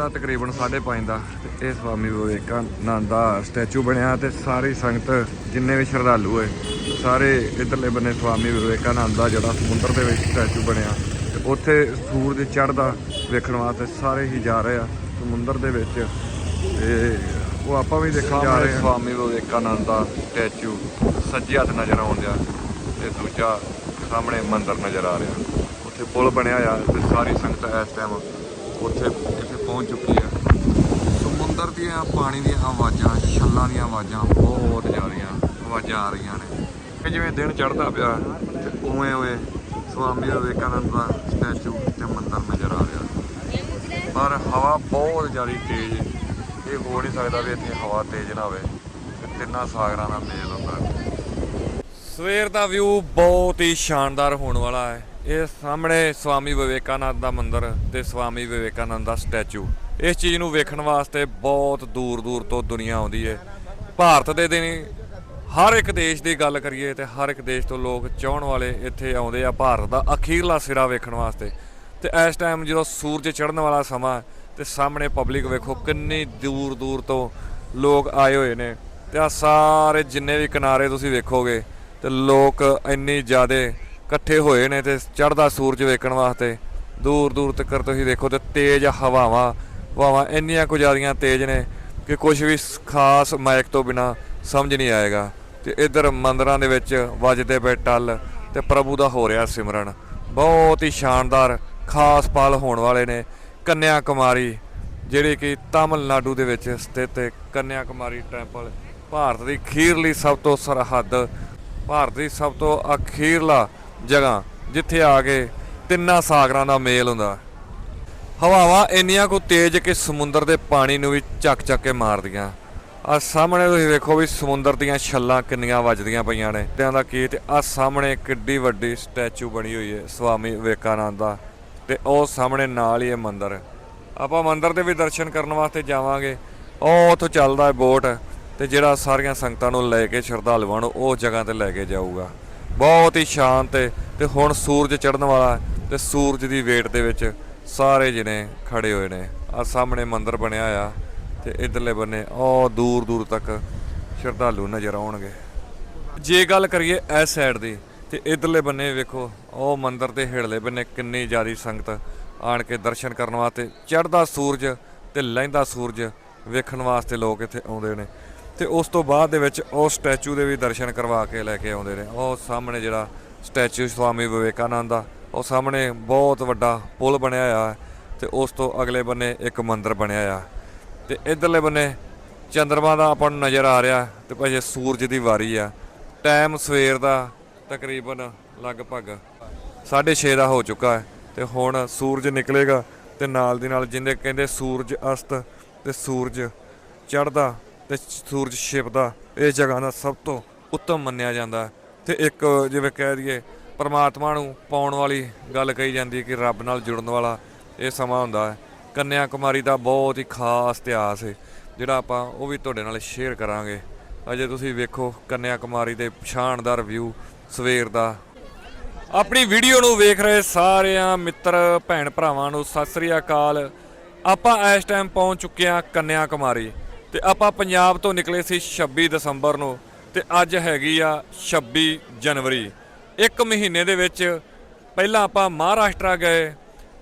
ਦਾ ਤਕਰੀਬਨ 5:30 ਦਾ ਤੇ ਇਹ ਸਵਾਮੀ ਵਿਵੇਕਾਨੰਦ ਦਾ ਸਟੈਚੂ ਬਣਿਆ ਤੇ ਸਾਰੀ ਸੰਗਤ ਜਿੰਨੇ ਵੀ ਸ਼ਰਧਾਲੂ ਹੈ ਸਾਰੇ ਇਧਰਲੇ ਬੰਨੇ ਸਵਾਮੀ ਵਿਵੇਕਾਨੰਦ ਦਾ ਜਿਹੜਾ ਸਮੁੰਦਰ ਦੇ ਵਿੱਚ ਸਟੈਚੂ ਬਣਿਆ ਤੇ ਉੱਥੇ ਸੂਰਜ ਚੜ੍ਹਦਾ ਵੇਖਣ ਵਾਸਤੇ ਸਾਰੇ ਹੀ ਜਾ ਰਹੇ ਆ ਸਮੁੰਦਰ ਦੇ ਵਿੱਚ ਤੇ ਉਹ ਆਪਾਂ ਵੀ ਦੇਖਣ ਜਾ ਰਹੇ ਹਾਂ ਸਵਾਮੀ ਵਿਵੇਕਾਨੰਦ ਦਾ ਸਟੈਚੂ ਸੱਜੇ ਹੱਥ ਨਜ਼ਰ ਆਉਣ ਡਿਆ ਤੇ ਦੂਜਾ ਸਾਹਮਣੇ ਮੰਦਿਰ ਨਜ਼ਰ ਆ ਰਿਹਾ। ਉੱਥੇ ਪੁਲ ਬਣਿਆ ਆ ਤੇ ਸਾਰੀ ਸੰਗਤ ਇਸ ਟਾਈਮ ਉੱਥੇ ਇੱਥੇ ਪਹੁੰਚ ਚੁੱਕੀ ਹੈ। ਸਮੁੰਦਰ ਦੀਆਂ ਪਾਣੀ ਦੀਆਂ ਆਵਾਜ਼ਾਂ, ਛੱਲਾਂ ਦੀਆਂ ਆਵਾਜ਼ਾਂ ਬਹੁਤ ਜ਼ਿਆਦੀਆਂ ਆਵਾਜ਼ਾਂ ਆ ਰਹੀਆਂ ਨੇ। ਇਹ ਜਿਵੇਂ ਦਿਨ ਚੜ੍ਹਦਾ ਪਿਆ ਤੇ ਉਵੇਂ ਉਵੇਂ ਸਵਾਮੀ ਵਿਵੇਕਾਨੰਦ ਦਾ ਸਟੈਚੂ ਤੇ ਮੰਦਰ ਨਜ਼ਰ ਆ ਰਿਹਾ। ਪਰ ਹਵਾ ਬਹੁਤ ਜ਼ਿਆਦਾ ਤੇਜ਼ ਇਹ ਹੋ ਨਹੀਂ ਸਕਦਾ ਵੀ ਇੱਥੇ ਹਵਾ ਤੇਜ਼ ਨਾ ਹੋਵੇ। ਤੇ ਤਿੰਨਾਂ ਸਾਗਰਾਂ ਦਾ ਮੇਲ ਹੁੰਦਾ। ਸਵੇਰ ਦਾ ਵਿਊ ਬਹੁਤ ਹੀ ਸ਼ਾਨਦਾਰ ਹੋਣ ਵਾਲਾ ਹੈ। ਇਹ ਸਾਹਮਣੇ ਸਵਾਮੀ ਵਿਵੇਕਾਨੰਦ ਦਾ ਮੰਦਿਰ ਤੇ ਸਵਾਮੀ ਵਿਵੇਕਾਨੰਦ ਦਾ ਸਟੈਚੂ। ਇਸ ਚੀਜ਼ ਨੂੰ ਵੇਖਣ ਵਾਸਤੇ ਬਹੁਤ ਦੂਰ ਦੂਰ ਤੋਂ ਦੁਨੀਆ ਆਉਂਦੀ ਹੈ ਭਾਰਤ ਦੇ ਦਿਨ ਹਰ ਇੱਕ ਦੇਸ਼ ਦੀ ਗੱਲ ਕਰੀਏ ਤੇ ਹਰ ਇੱਕ ਦੇਸ਼ ਤੋਂ ਲੋਕ ਚਾਹਣ ਵਾਲੇ ਇੱਥੇ ਆਉਂਦੇ ਆ ਭਾਰਤ ਦਾ ਅਖੀਰਲਾ ਸਿਰਾ ਵੇਖਣ ਵਾਸਤੇ। ਤੇ ਇਸ ਟਾਈਮ ਜਦੋਂ ਸੂਰਜ ਚੜ੍ਹਨ ਵਾਲਾ ਸਮਾਂ ਹੈ, ਤੇ ਸਾਹਮਣੇ ਪਬਲਿਕ ਵੇਖੋ ਕਿੰਨੀ ਦੂਰ ਦੂਰ ਤੋਂ ਲੋਕ ਆਏ ਹੋਏ ਨੇ। ਤੇ ਆ ਸਾਰੇ ਜਿੰਨੇ ਵੀ ਕਿਨਾਰੇ ਤੁਸੀਂ ਵੇਖੋਗੇ ਤੇ ਲੋਕ ਇੰਨੀ ਜ਼ਿਆਦੇ ਇਕੱਠੇ ਹੋਏ ਨੇ ਤੇ ਚੜ੍ਹਦਾ ਸੂਰਜ ਵੇਖਣ ਵਾਸਤੇ। ਦੂਰ ਦੂਰ ਤੱਕ ਤੁਸੀਂ ਦੇਖੋ ਤੇ ਤੇਜ਼ ਹਵਾਵਾਂ ਹਵਾਵਾਂ ਇੰਨੀਆਂ ਕੁ ਜ਼ਿਆਦੀਆਂ ਤੇਜ਼ ਨੇ ਕਿ ਕੁਝ ਵੀ ਖਾਸ ਮਾਇਕ ਤੋਂ ਬਿਨਾ ਸਮਝ ਨਹੀਂ ਆਏਗਾ। ਤੇ ਇਧਰ ਮੰਦਰਾਂ ਦੇ ਵਿੱਚ ਵੱਜਦੇ ਪਏ ਟੱਲ ਤੇ ਪ੍ਰਭੂ ਦਾ ਹੋ ਰਿਹਾ ਸਿਮਰਨ। ਬਹੁਤ ਹੀ ਸ਼ਾਨਦਾਰ, ਖਾਸ ਪਲ ਹੋਣ ਵਾਲੇ ਨੇ। ਕੰਨਿਆ ਕੁਮਾਰੀ ਜਿਹੜੀ ਕਿ ਤਾਮਿਲਨਾਡੂ ਦੇ ਵਿੱਚ ਸਥਿਤ ਹੈ ਕੰਨਿਆ ਕੁਮਾਰੀ ਟੈਂਪਲ। ਭਾਰਤ ਦੀ ਖੀਰਲੀ ਸਭ ਤੋਂ ਸਰਹੱਦ, ਭਾਰਤ ਦੀ ਸਭ ਤੋਂ ਅਖੀਰਲਾ ਜਗ੍ਹਾ ਜਿੱਥੇ ਆ ਕੇ ਤਿੰਨਾਂ ਸਾਗਰਾਂ ਦਾ ਮੇਲ ਹੁੰਦਾ। ਹਵਾਵਾਂ ਇੰਨੀਆਂ ਕੋ ਤੇਜ਼ ਕਿ ਸਮੁੰਦਰ ਦੇ ਪਾਣੀ ਨੂੰ ਵੀ ਚੱਕ ਚੱਕ ਕੇ ਮਾਰਦੀਆਂ। ਆ ਸਾਹਮਣੇ ਤੁਸੀਂ ਵੇਖੋ ਵੀ ਸਮੁੰਦਰ ਦੀਆਂ ਛੱਲਾਂ ਕਿੰਨੀਆਂ ਵੱਜਦੀਆਂ ਪਈਆਂ ਨੇ। ਤੇ ਦਾ ਕੀ ਤੇ ਆ ਸਾਹਮਣੇ ਕਿੱਡੀ ਵੱਡੀ ਸਟੈਚੂ ਬਣੀ ਹੋਈ ਹੈ ਸਵਾਮੀ ਵਿਵੇਕਾਨੰਦ ਦਾ ਤੇ ਉਹ ਸਾਹਮਣੇ ਨਾਲ ਹੀ ਇਹ ਮੰਦਿਰ। ਆਪਾਂ ਮੰਦਿਰ ਦੇ ਵੀ ਦਰਸ਼ਨ ਕਰਨ ਵਾਸਤੇ ਜਾਵਾਂਗੇ। ਉਹ ਉੱਥੋਂ ਚੱਲਦਾ ਹੈ ਬੋਟ ਤੇ ਜਿਹੜਾ ਸਾਰੀਆਂ ਸੰਗਤਾਂ ਨੂੰ ਲੈ ਕੇ ਸ਼ਰਧਾਲੂਆਂ ਨੂੰ ਉਹ ਜਗ੍ਹਾ ਤੇ ਲੈ ਕੇ ਜਾਊਗਾ। ਬਹੁਤ ਹੀ ਸ਼ਾਂਤ ਹੈ ਤੇ ਹੁਣ ਸੂਰਜ ਚੜ੍ਹਨ ਵਾਲਾ ਹੈ ਤੇ ਸੂਰਜ ਦੀ ਵੇਟ ਦੇ ਵਿੱਚ ਸਾਰੇ ਜਣੇ ਖੜੇ ਹੋਏ ਨੇ। ਆ ਸਾਹਮਣੇ ਮੰਦਿਰ ਬਣਿਆ ਆ ਤੇ ਇਧਰਲੇ ਬੰਨੇ ਉਹ ਦੂਰ ਦੂਰ ਤੱਕ ਸ਼ਰਧਾਲੂ ਨਜ਼ਰ ਆਉਣਗੇ। ਜੇ ਗੱਲ ਕਰੀਏ ਇਸ ਸਾਈਡ ਦੀ ਤੇ ਇਧਰਲੇ ਬੰਨੇ ਵੇਖੋ, ਉਹ ਮੰਦਿਰ ਦੇ ਹੇਠਲੇ ਬੰਨੇ ਕਿੰਨੀ ਜ਼ਿਆਦੀ ਸੰਗਤ ਆਣ ਕੇ ਦਰਸ਼ਨ ਕਰਨ ਵਾਸਤੇ ਚੜ੍ਹਦਾ ਸੂਰਜ ਤੇ ਲਹਿੰਦਾ ਸੂਰਜ ਵੇਖਣ ਵਾਸਤੇ ਲੋਕ ਇੱਥੇ ਆਉਂਦੇ ਨੇ। ਤੇ ਉਸ ਤੋਂ ਬਾਅਦ ਦੇ ਵਿੱਚ ਉਹ ਸਟੈਚੂ ਦੇ ਵੀ ਦਰਸ਼ਨ ਕਰਵਾ ਕੇ ਲੈ ਕੇ ਆਉਂਦੇ ਨੇ। ਉਹ ਸਾਹਮਣੇ ਜਿਹੜਾ ਸਟੈਚੂ ਸਵਾਮੀ ਵਿਵੇਕਾਨੰਦ ਦਾ ਉਹ ਸਾਹਮਣੇ ਬਹੁਤ ਵੱਡਾ ਪੁਲ ਬਣਿਆ ਹੋਇਆ ਹੈ ਤੇ ਉਸ ਤੋਂ ਅਗਲੇ ਬੰਨੇ ਇੱਕ ਮੰਦਿਰ ਬਣਿਆ ਹੋਇਆ। ਤੇ ਇਧਰਲੇ ਬੰਨੇ ਚੰਦਰਮਾ ਦਾ ਆਪਾਂ ਨੂੰ ਨਜ਼ਰ ਆ ਰਿਹਾ ਤੇ ਭਾਜੀ ਸੂਰਜ ਦੀ ਵਾਰੀ ਆ। ਟਾਈਮ ਸਵੇਰ ਦਾ ਤਕਰੀਬਨ ਲਗਭਗ 6:30 ਦਾ ਹੋ ਚੁੱਕਾ ਹੈ ਤੇ ਹੁਣ ਸੂਰਜ ਨਿਕਲੇਗਾ ਤੇ ਨਾਲ ਦੀ ਨਾਲ ਜਿੰਦੇ ਕਹਿੰਦੇ ਸੂਰਜ ਅਸਤ ਤੇ ਸੂਰਜ ਚੜ੍ਹਦਾ ਤੇ ਸੂਰਜ ਛਿਪਦਾ ਇਹ ਜਗ੍ਹਾ ਦਾ ਸਭ ਤੋਂ ਉੱਤਮ ਮੰਨਿਆ ਜਾਂਦਾ ਹੈ। ਤੇ ਇੱਕ ਜਿਵੇਂ ਕਹਿ ਦਈਏ, ਪਰਮਾਤਮਾ ਨੂੰ ਪਾਉਣ ਵਾਲੀ ਗੱਲ ਕਹੀ ਜਾਂਦੀ ਹੈ ਕਿ ਰੱਬ ਨਾਲ ਜੁੜਨ ਵਾਲਾ ਇਹ ਸਮਾਂ ਹੁੰਦਾ ਹੈ। ਕੰਨਿਆ ਕੁਮਾਰੀ ਦਾ ਬਹੁਤ ਹੀ ਖਾਸ ਇਤਿਹਾਸ ਹੈ। ਜਿਹੜਾ ਆਪਾਂ ਉਹ ਵੀ ਤੁਹਾਡੇ ਨਾਲ ਸ਼ੇਅਰ ਕਰਾਂਗੇ। ਅਜੇ ਤੁਸੀਂ ਵੇਖੋ ਕੰਨਿਆ ਕੁਮਾਰੀ ਦੇ ਸ਼ਾਨਦਾਰ ਵਿਊ ਸਵੇਰ ਦਾ। ਆਪਣੀ ਵੀਡੀਓ ਨੂੰ ਵੇਖ ਰਹੇ ਸਾਰਿਆਂ ਮਿੱਤਰ, ਭੈਣ ਭਰਾਵਾਂ ਨੂੰ ਸਤਿ ਸ੍ਰੀ ਅਕਾਲ। ਆਪਾਂ ਇਸ ਟਾਈਮ ਪਹੁੰਚ ਚੁੱਕੇ ਹਾਂ ਕੰਨਿਆ ਕੁਮਾਰੀ ਤੇ ਆਪਾਂ ਪੰਜਾਬ ਤੋਂ ਨਿਕਲੇ ਸੀ 26 ਦਸੰਬਰ ਨੂੰ ਤੇ ਅੱਜ ਹੈਗੀ ਆ 26 ਜਨਵਰੀ। ਇੱਕ ਮਹੀਨੇ ਦੇ ਵਿੱਚ ਪਹਿਲਾਂ ਆਪਾਂ ਮਹਾਰਾਸ਼ਟਰ ਗਏ।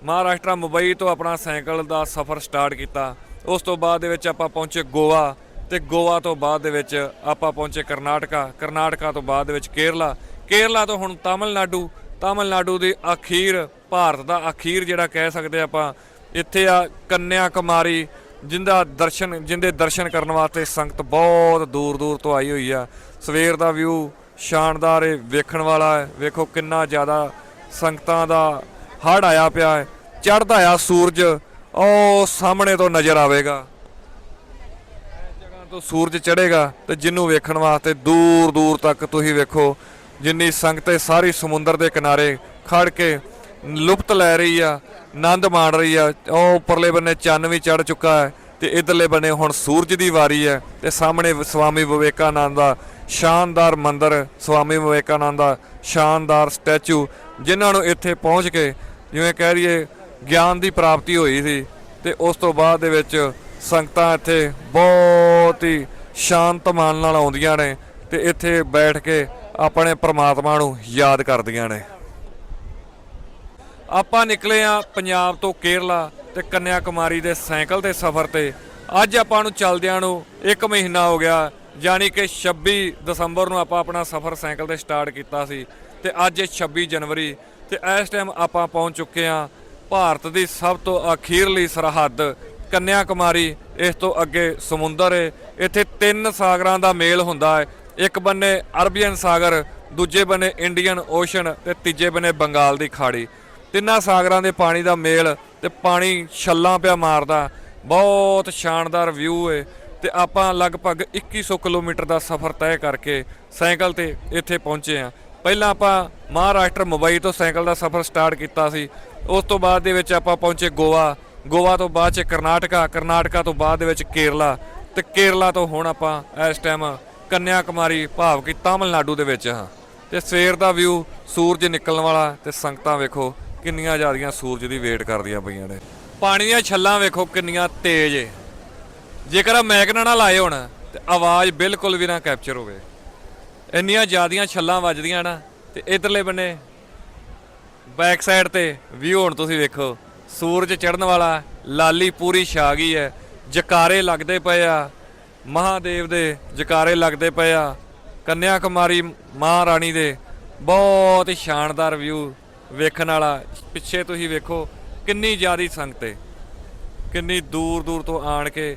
ਮਹਾਰਾਸ਼ਟਰ ਮੁੰਬਈ ਤੋਂ ਆਪਣਾ ਸਾਈਕਲ ਦਾ ਸਫ਼ਰ ਸਟਾਰਟ ਕੀਤਾ। ਉਸ ਤੋਂ ਬਾਅਦ ਦੇ ਵਿੱਚ ਆਪਾਂ ਪਹੁੰਚੇ ਗੋਆ ਤੇ ਗੋਆ ਤੋਂ ਬਾਅਦ ਦੇ ਵਿੱਚ ਆਪਾਂ ਪਹੁੰਚੇ ਕਰਨਾਟਕਾ। ਕਰਨਾਟਕਾ ਤੋਂ ਬਾਅਦ ਦੇ ਵਿੱਚ ਕੇਰਲਾ। ਕੇਰਲਾ ਤੋਂ ਹੁਣ ਤਾਮਿਲਨਾਡੂ। ਤਾਮਿਲਨਾਡੂ ਦੀ ਅਖੀਰ, ਭਾਰਤ ਦਾ ਅਖੀਰ ਜਿਹੜਾ ਕਹਿ ਸਕਦੇ ਆਪਾਂ, ਇੱਥੇ ਆ ਕੰਨਿਆ ਕੁਮਾਰੀ ਜਿੰਦਾ ਦਰਸ਼ਨ, ਜਿੰਦੇ ਦਰਸ਼ਨ ਕਰਨ ਵਾਸਤੇ ਸੰਗਤ ਬਹੁਤ ਦੂਰ ਦੂਰ ਤੋਂ ਆਈ ਹੋਈ ਆ। ਸਵੇਰ ਦਾ ਵਿਊ ਸ਼ਾਨਦਾਰ ਹੈ ਵੇਖਣ ਵਾਲਾ ਹੈ ਵੇਖੋ ਕਿੰਨਾ ਜ਼ਿਆਦਾ ਸੰਗਤਾਂ ਦਾ ਹੜ ਆਇਆ ਪਿਆ ਹੈ ਚੜ੍ਹਦਾ ਆ ਸੂਰਜ, ਉਹ ਸਾਹਮਣੇ ਤੋਂ ਨਜ਼ਰ ਆਵੇਗਾ। ਜਗ੍ਹਾ ਤੋਂ ਸੂਰਜ ਚੜ੍ਹੇਗਾ ਤੇ ਜਿਹਨੂੰ ਵੇਖਣ ਵਾਸਤੇ ਦੂਰ ਦੂਰ ਤੱਕ ਤੁਸੀਂ ਵੇਖੋ, ਜਿੰਨੀ ਸੰਗਤ ਹੈ ਸਾਰੀ ਸਮੁੰਦਰ ਦੇ ਕਿਨਾਰੇ ਖੜ ਕੇ ਲੁਪਤ ਲੈ ਰਹੀ ਆ। ਆਨੰਦ ਮਾਣ ਰਹੀ ਆ। ਉਹ ਉੱਪਰਲੇ ਬੰਨੇ ਚੰਨ ਵੀ ਚੜ ਚੁੱਕਾ ਹੈ ਤੇ ਇਧਰਲੇ ਬੰਨੇ ਹੁਣ ਸੂਰਜ ਦੀ ਵਾਰੀ ਹੈ ਤੇ ਸਾਹਮਣੇ ਸਵਾਮੀ ਵਿਵੇਕਾਨੰਦ ਦਾ ਸ਼ਾਨਦਾਰ ਮੰਦਿਰ, ਸਵਾਮੀ ਵਿਵੇਕਾਨੰਦ ਦਾ ਸ਼ਾਨਦਾਰ ਸਟੈਚੂ, ਜਿਨ੍ਹਾਂ ਨੂੰ ਇੱਥੇ ਪਹੁੰਚ ਕੇ ਜਿਵੇਂ ਕਹਿ ਰਹੀਏ ਗਿਆਨ ਦੀ ਪ੍ਰਾਪਤੀ ਹੋਈ ਸੀ ਤੇ ਉਸ ਤੋਂ ਬਾਅਦ ਦੇ ਵਿੱਚ ਸੰਗਤਾਂ ਇੱਥੇ ਬਹੁਤ ਹੀ ਸ਼ਾਂਤ ਮਨ ਨਾਲ ਆਉਂਦੀਆਂ ਨੇ ਤੇ ਇੱਥੇ ਬੈਠ ਕੇ ਆਪਣੇ ਪ੍ਰਮਾਤਮਾ ਨੂੰ ਯਾਦ ਕਰਦੀਆਂ ਨੇ। ਆਪਾਂ ਨਿਕਲੇ ਆ ਪੰਜਾਬ ਤੋਂ ਕੇਰਲਾ ਤੇ ਕੰਨਿਆ ਕੁਮਾਰੀ ਦੇ ਸਾਈਕਲ ਤੇ ਸਫ਼ਰ ਤੇ। ਅੱਜ ਆਪਾਂ ਨੂੰ ਚੱਲਦਿਆਂ ਨੂੰ 1 ਮਹੀਨਾ ਹੋ ਗਿਆ, ਯਾਨੀ ਕਿ 26 ਦਸੰਬਰ ਨੂੰ ਆਪਾਂ ਆਪਣਾ ਸਫ਼ਰ ਸਾਈਕਲ ਤੇ ਸਟਾਰਟ ਕੀਤਾ ਸੀ ਤੇ ਅੱਜ 26 ਜਨਵਰੀ ਤੇ ਇਸ ਟਾਈਮ ਆਪਾਂ ਪਹੁੰਚ ਚੁੱਕੇ ਆ ਭਾਰਤ ਦੀ ਸਭ ਤੋਂ ਅਖੀਰਲੀ ਸਰਹੱਦ ਕੰਨਿਆ ਕੁਮਾਰੀ ਇਸ ਤੋਂ ਅੱਗੇ ਸਮੁੰਦਰ ਹੈ ਇੱਥੇ ਤਿੰਨ ਸਾਗਰਾਂ ਦਾ ਮੇਲ ਹੁੰਦਾ ਹੈ। ਇੱਕ ਬੰਨੇ ਅਰਬੀਅਨ ਸਾਗਰ, ਦੂਜੇ ਬੰਨੇ ਇੰਡੀਅਨ ਓਸ਼ਨ ਤੇ ਤੀਜੇ ਬੰਨੇ ਬੰਗਾਲ ਦੀ ਖਾੜੀ। ਤਿੰਨਾਂ ਸਾਗਰਾਂ ਦੇ ਪਾਣੀ ਦਾ ਮੇਲ ਤੇ ਪਾਣੀ ਛੱਲਾਂ ਪਿਆ ਮਾਰਦਾ। ਬਹੁਤ ਸ਼ਾਨਦਾਰ ਵਿਊ ਏ ਤੇ ਆਪਾਂ ਲਗਭਗ 2100 ਕਿਲੋਮੀਟਰ ਦਾ ਸਫ਼ਰ ਤੈਅ ਕਰਕੇ ਸਾਈਕਲ ਤੇ ਇੱਥੇ ਪਹੁੰਚੇ ਆ ਪਹਿਲਾਂ ਆਪਾਂ ਮਹਾਰਾਸ਼ਟਰ ਮੁੰਬਈ ਤੋਂ ਸਾਈਕਲ ਦਾ ਸਫ਼ਰ ਸਟਾਰਟ ਕੀਤਾ ਸੀ। ਉਸ ਤੋਂ ਬਾਅਦ ਦੇ ਵਿੱਚ ਆਪਾਂ ਪਹੁੰਚੇ ਗੋਆ। ਗੋਆ ਤੋਂ ਬਾਅਦ ਚ ਕਰਨਾਟਕਾ ਕਰਨਾਟਕਾ ਤੋਂ ਬਾਅਦ ਦੇ ਵਿੱਚ ਕੇਰਲਾ ਤੇ ਕੇਰਲਾ ਤੋਂ ਹੁਣ ਆਪਾਂ ਇਸ ਟਾਈਮ ਕੰਨਿਆ ਕੁਮਾਰੀ ਭਾਵ ਕਿ ਤਾਮਿਲਨਾਡੂ ਦੇ ਵਿੱਚ ਹਾਂ। ਤੇ ਸਵੇਰ ਦਾ ਵਿਊ ਸੂਰਜ ਨਿਕਲਣ ਵਾਲਾ ਤੇ ਸੰਗਤਾਂ ਵੇਖੋ। ਕਿੰਨੀਆਂ ਜ਼ਿਆਦੀਆਂ ਸੂਰਜ ਦੀ ਵੇਟ ਕਰਦੀਆਂ ਪਈਆਂ ਨੇ। ਪਾਣੀ ਦੀਆਂ ਛੱਲਾਂ ਵੇਖੋ ਕਿੰਨੀਆਂ ਤੇਜ਼ ਏ। ਜੇਕਰ ਆਹ ਮੈਕ ਨਾ ਨਾ ਲਾਏ ਹੋਣ, ਤੇ ਆਵਾਜ਼ ਬਿਲਕੁਲ ਵੀ ਨਾ ਕੈਪਚਰ ਹੋਵੇ। ਇੰਨੀਆਂ ਜ਼ਿਆਦੀਆਂ ਛੱਲਾਂ ਵੱਜਦੀਆਂ ਨਾ, ਤੇ ਇਧਰਲੇ ਬੰਨੇ ਬੈਕ ਸਾਈਡ ਤੇ ਵਿਊ ਹੁਣ ਤੁਸੀਂ ਵੇਖੋ। ਸੂਰਜ ਚੜ੍ਹਨ ਵਾਲਾ ਲਾਲੀ ਪੂਰੀ ਛਾ ਗਈ ਹੈ ਜਕਾਰੇ ਲੱਗਦੇ ਪਏ ਆ। ਮਹਾਦੇਵ ਦੇ ਜਕਾਰੇ ਲੱਗਦੇ ਪਏ ਆ। ਕੰਨਿਆ ਕੁਮਾਰੀ ਮਹਾਰਾਣੀ ਦੇ ਬਹੁਤ ਹੀ ਸ਼ਾਨਦਾਰ ਵਿਊ ਵੇਖਣ ਵਾਲਾ, ਪਿੱਛੇ ਤੁਸੀਂ ਵੇਖੋ ਕਿੰਨੀ ਜ਼ਿਆਦੀ ਸੰਗਤ ਹੈ ਕਿੰਨੀ ਦੂਰ ਦੂਰ ਤੋਂ ਆਣ ਕੇ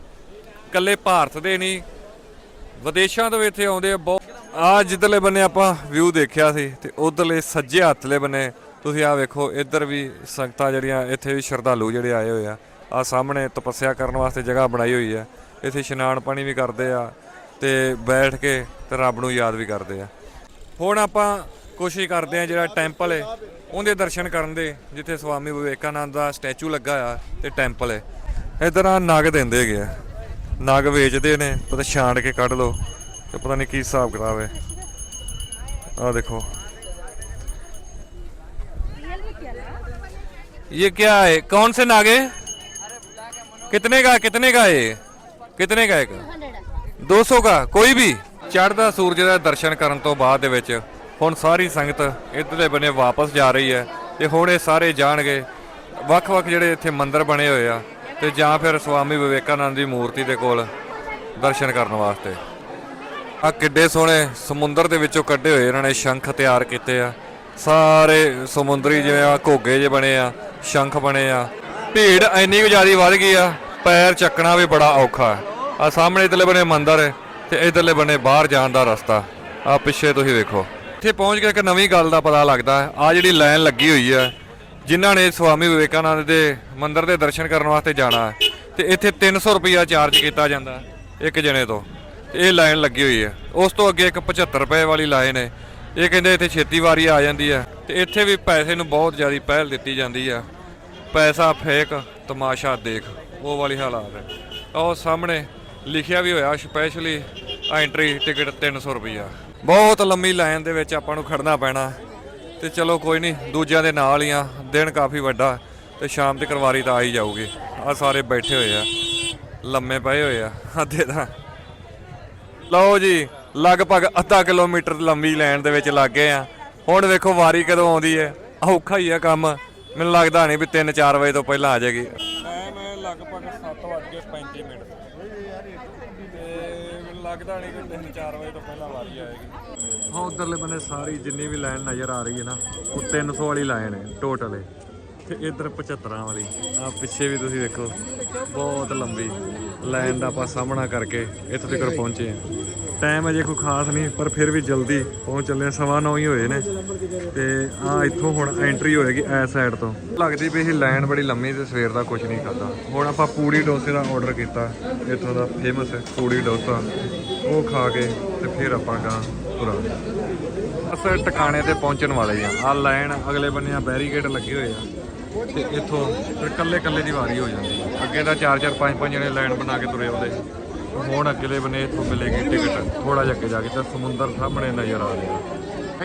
ਕੱਲੇ ਭਾਰਤ ਦੇ ਨਹੀਂ, ਵਿਦੇਸ਼ਾਂ ਤੋਂ ਵੀ ਇੱਥੇ ਆਉਂਦੇ ਆ, ਬਹੁਤ ਆ ਜਿੱਧਰਲੇ ਬੰਨੇ ਆਪਾਂ ਵਿਊ ਦੇਖਿਆ ਸੀ ਤੇ ਉਧਰਲੇ ਸੱਜੇ ਹੱਥਲੇ ਬੰਨੇ ਤੁਸੀਂ ਆ ਵੇਖੋ, ਇੱਧਰ ਵੀ ਸੰਗਤਾਂ ਜਿਹੜੀਆਂ ਇੱਥੇ ਵੀ ਸ਼ਰਧਾਲੂ ਜਿਹੜੇ ਆਏ ਹੋਏ ਆ। ਆ ਸਾਹਮਣੇ ਤਪੱਸਿਆ ਕਰਨ ਵਾਸਤੇ ਜਗ੍ਹਾ ਬਣਾਈ ਹੋਈ ਆ। ਇੱਥੇ ਇਸ਼ਨਾਨ ਪਾਣੀ ਵੀ ਕਰਦੇ ਆ ਤੇ ਬੈਠ ਕੇ ਤੇ ਰੱਬ ਨੂੰ ਯਾਦ ਵੀ ਕਰਦੇ ਆ। ਹੁਣ ਆਪਾਂ ਕੋਸ਼ਿਸ਼ ਕਰਦੇ ਆ ਜਿਹੜਾ ਟੈਂਪਲ ਹੈ ਉਹਦੇ ਦਰਸ਼ਨ ਕਰਨ ਦੇ ਜਿੱਥੇ ਸਵਾਮੀ ਵਿਵੇਕਾਨੰਦ ਦਾ ਸਟੈਚੂ ਲੱਗਾ ਆ ਤੇ ਟੈਂਪਲ ਹੈ ਇਧਰ ਆ ਨਗ ਦਿੰਦੇ ਹੈਗੇ ਆ ਨਗ ਵੇਚਦੇ ਨੇ ਪਤਾ ਛਾਂਟ ਕੇ ਕੱਢ ਲੋ ਤੇ ਪਤਾ ਨਹੀਂ ਕੀ ਹਿਸਾਬ ਕਿਤਾਬ ਹੈ ਆ ਦੇਖੋ ये क्या है कौन से नाग है कितने का कितने का है ये? कितने का है 200 का ਕੋਈ ਵੀ ਚੜ੍ਹਦਾ ਸੂਰਜ ਦਾ ਦਰਸ਼ਨ ਕਰਨ ਤੋਂ ਬਾਅਦ ਦੇ ਵਿੱਚ ਹੁਣ ਸਾਰੀ ਸੰਗਤ ਇੱਧਰਲੇ ਬੰਨੇ ਵਾਪਸ ਜਾ ਰਹੀ ਹੈ ਤੇ ਹੁਣ ਇਹ ਸਾਰੇ ਜਾਣਗੇ, ਵੱਖ-ਵੱਖ ਜਿਹੜੇ ਇੱਥੇ ਮੰਦਿਰ ਬਣੇ ਹੋਏ ਆ ਤੇ ਜਾਂ ਫਿਰ ਸਵਾਮੀ ਵਿਵੇਕਾਨੰਦ ਦੀ ਮੂਰਤੀ ਦੇ ਕੋਲ ਦਰਸ਼ਨ ਕਰਨ ਵਾਸਤੇ। ਆ ਕਿੱਡੇ ਸੋਹਣੇ ਸਮੁੰਦਰ ਦੇ ਵਿੱਚੋਂ ਕੱਢੇ ਹੋਏ ਇਹਨਾਂ ਨੇ ਸ਼ੰਖ ਤਿਆਰ ਕੀਤੇ ਆ। ਸਾਰੇ ਸਮੁੰਦਰੀ ਜਿਵੇਂ ਆ ਘੋਗੇ ਜੇ ਬਣੇ ਆ, ਸ਼ੰਖ ਬਣੇ ਆ। ਭੀੜ ਇੰਨੀ ਕੁ ਜ਼ਿਆਦਾ ਵੱਧ ਗਈ ਆ, ਪੈਰ ਚੱਕਣਾ ਵੀ ਬੜਾ ਔਖਾ ਆ ਸਾਹਮਣੇ ਇਧਰਲੇ ਬਣੇ ਮੰਦਰ ਹੈ ਤੇ ਇਧਰਲੇ ਬਨੇ ਬਾਹਰ ਜਾਣ ਦਾ ਰਸਤਾ। ਆ ਪਿੱਛੇ ਤੁਸੀਂ ਵੇਖੋ। ਇੱਥੇ ਪਹੁੰਚ ਕੇ ਇੱਕ ਨਵੀਂ ਗੱਲ ਦਾ ਪਤਾ ਲੱਗਦਾ ਆ ਜਿਹੜੀ ਲਾਈਨ ਲੱਗੀ ਹੋਈ ਹੈ, ਜਿਨ੍ਹਾਂ ਨੇ ਸਵਾਮੀ ਵਿਵੇਕਾਨੰਦ ਦੇ ਮੰਦਿਰ ਦੇ ਦਰਸ਼ਨ ਕਰਨ ਵਾਸਤੇ ਜਾਣਾ ਹੈ, ਤੇ ਇੱਥੇ 300 ਰੁਪਇਆ ਚਾਰਜ ਕੀਤਾ ਜਾਂਦਾ ਇੱਕ ਜਣੇ ਤੋਂ। ਇਹ ਲਾਈਨ ਲੱਗੀ ਹੋਈ ਹੈ। ਉਸ ਤੋਂ ਅੱਗੇ ਇੱਕ 75 ਰੁਪਏ ਵਾਲੀ ਲਾਈਨ ਹੈ। ਇਹ ਕਹਿੰਦੇ ਇੱਥੇ ਛੇਤੀ ਵਾਰੀ ਆ ਜਾਂਦੀ ਹੈ ਤੇ ਇੱਥੇ ਵੀ ਪੈਸੇ ਨੂੰ ਬਹੁਤ ਜ਼ਿਆਦਾ ਪਹਿਲ ਦਿੱਤੀ ਜਾਂਦੀ ਆ ਪੈਸਾ ਫੇਕ, ਤਮਾਸ਼ਾ ਦੇਖ, ਉਹ ਵਾਲੀ ਹਾਲਾਤ ਹੈ। ਉਹ ਸਾਹਮਣੇ ਲਿਖਿਆ ਵੀ ਹੋਇਆ, ਸਪੈਸ਼ਲੀ ਐਂਟਰੀ ਟਿਕਟ 300 ਰੁਪਈਆ ਬਹੁਤ ਲੰਮੀ ਲਾਈਨ ਦੇ ਵਿੱਚ ਆਪਾਂ ਨੂੰ ਖੜਨਾ ਪੈਣਾ। ਤੇ ਚਲੋ ਕੋਈ ਨਹੀਂ, ਦੂਜਿਆਂ ਦੇ ਨਾਲ ਹੀ ਆ। ਦਿਨ ਕਾਫੀ ਵੱਡਾ, ਤੇ ਸ਼ਾਮ ਤੱਕ ਵਾਰੀ ਤਾਂ ਆ ਹੀ ਜਾਊਗੀ। ਆ ਸਾਰੇ ਬੈਠੇ ਹੋਏ ਆ। ਲੰਮੇ ਪਏ ਹੋਏ ਆ, ਅੱਧੇ ਤਾਂ। ਲਓ ਜੀ, ਲਗਭਗ ਅੱਧਾ ਕਿਲੋਮੀਟਰ ਲੰਬੀ ਲਾਈਨ ਦੇ ਵਿੱਚ ਲੱਗ ਗਏ ਆ। ਹੁਣ ਵੇਖੋ ਵਾਰੀ ਕਦੋਂ ਆਉਂਦੀ ਹੈ ਔਖਾ ਹੀ ਆ ਕੰਮ। ਮੈਨੂੰ ਲੱਗਦਾ ਨਹੀਂ ਵੀ 3-4 ਵਜੇ ਤੋਂ ਪਹਿਲਾਂ ਆ ਜਾਏਗੀ। ਟਾਈਮ ਹੈ ਲਗਭਗ 7:35 ਮਿੰਟ। ਤੇ ਮੈਨੂੰ ਲੱਗਦਾ ਨਹੀਂ ਕਿ 3-4 ਵਜੇ ਤੋਂ ਹਾਂ, ਉਧਰਲੇ ਬੰਨੇ ਸਾਰੀ ਜਿੰਨੀ ਵੀ ਲਾਈਨ ਨਜ਼ਰ ਆ ਰਹੀ ਹੈ ਨਾ, ਉਹ 300 ਵਾਲੀ ਲਾਈਨ ਹੈ ਟੋਟਲ ਹੈ। ਤੇ ਇਧਰ 75 ਵਾਲੀ ਆ ਪਿੱਛੇ ਵੀ ਤੁਸੀਂ ਦੇਖੋ ਬਹੁਤ ਲੰਬੀ ਲਾਈਨ ਦਾ ਆਪਾਂ ਸਾਹਮਣਾ ਕਰਕੇ ਇੱਥੇ ਤੱਕ ਪਹੁੰਚੇ ਹਾਂ। ਟਾਈਮ ਅਜੇ ਕੋਈ ਖਾਸ ਨਹੀਂ, ਪਰ ਫਿਰ ਵੀ ਜਲਦੀ ਪਹੁੰਚ ਚੱਲੇ ਹਾਂ। ਸਵਾ ਨੌ ਹੀ ਹੋਏ ਨੇ। ਤੇ ਆ ਇੱਥੋਂ ਹੁਣ ਐਂਟਰੀ ਹੋਏਗੀ ਐਸ ਸਾਈਡ ਤੋਂ। ਲੱਗਦੀ ਵੀ ਇਹ ਲਾਈਨ ਬੜੀ ਲੰਮੀ ਤੇ ਸਵੇਰ ਦਾ ਕੁਝ ਨਹੀਂ ਖਾਦਾ ਹੁਣ ਆਪਾਂ ਪੂੜੀ ਡੋਸੇ ਦਾ ਆਰਡਰ ਕੀਤਾ, ਇੱਥੋਂ ਦਾ ਫੇਮਸ ਹੈ ਪੂੜੀ ਡੋਸਾ, ਉਹ ਖਾ ਕੇ ਤੇ ਫਿਰ ਆਪਾਂ ਗਾਂ ਤੁਰਾਂ ਅਸਾਂ ਟਿਕਾਣੇ ਤੇ ਪਹੁੰਚਣ ਵਾਲੇ ਆ। ਆ ਲਾਈਨ ਅਗਲੇ ਬੰਨੇ ਆ ਬੈਰੀਕੇਡ ਲੱਗੇ ਹੋਏ ਆ ਤੇ ਇੱਥੋਂ ਫਿਰ ਕੱਲੇ ਕੱਲੇ ਦੀ ਵਾਰੀ ਹੋ ਜਾਂਦੀ ਅੱਗੇ ਤਾਂ 4 4 5 5 ਜਣੇ ਲਾਈਨ ਬਣਾ ਕੇ ਤੁਰੇ ਆਉਂਦੇ ਹੁਣ ਅਗਲੇ ਬੰਨੇ ਇੱਥੋਂ ਮਿਲੇਗੀ ਟਿਕਟ। ਥੋੜਾ ਜਿਹਾ ਅੱਗੇ ਜਾ ਕੇ ਤਾਂ ਸਮੁੰਦਰ ਸਾਹਮਣੇ ਨਜ਼ਰ ਆ ਰਿਹਾ।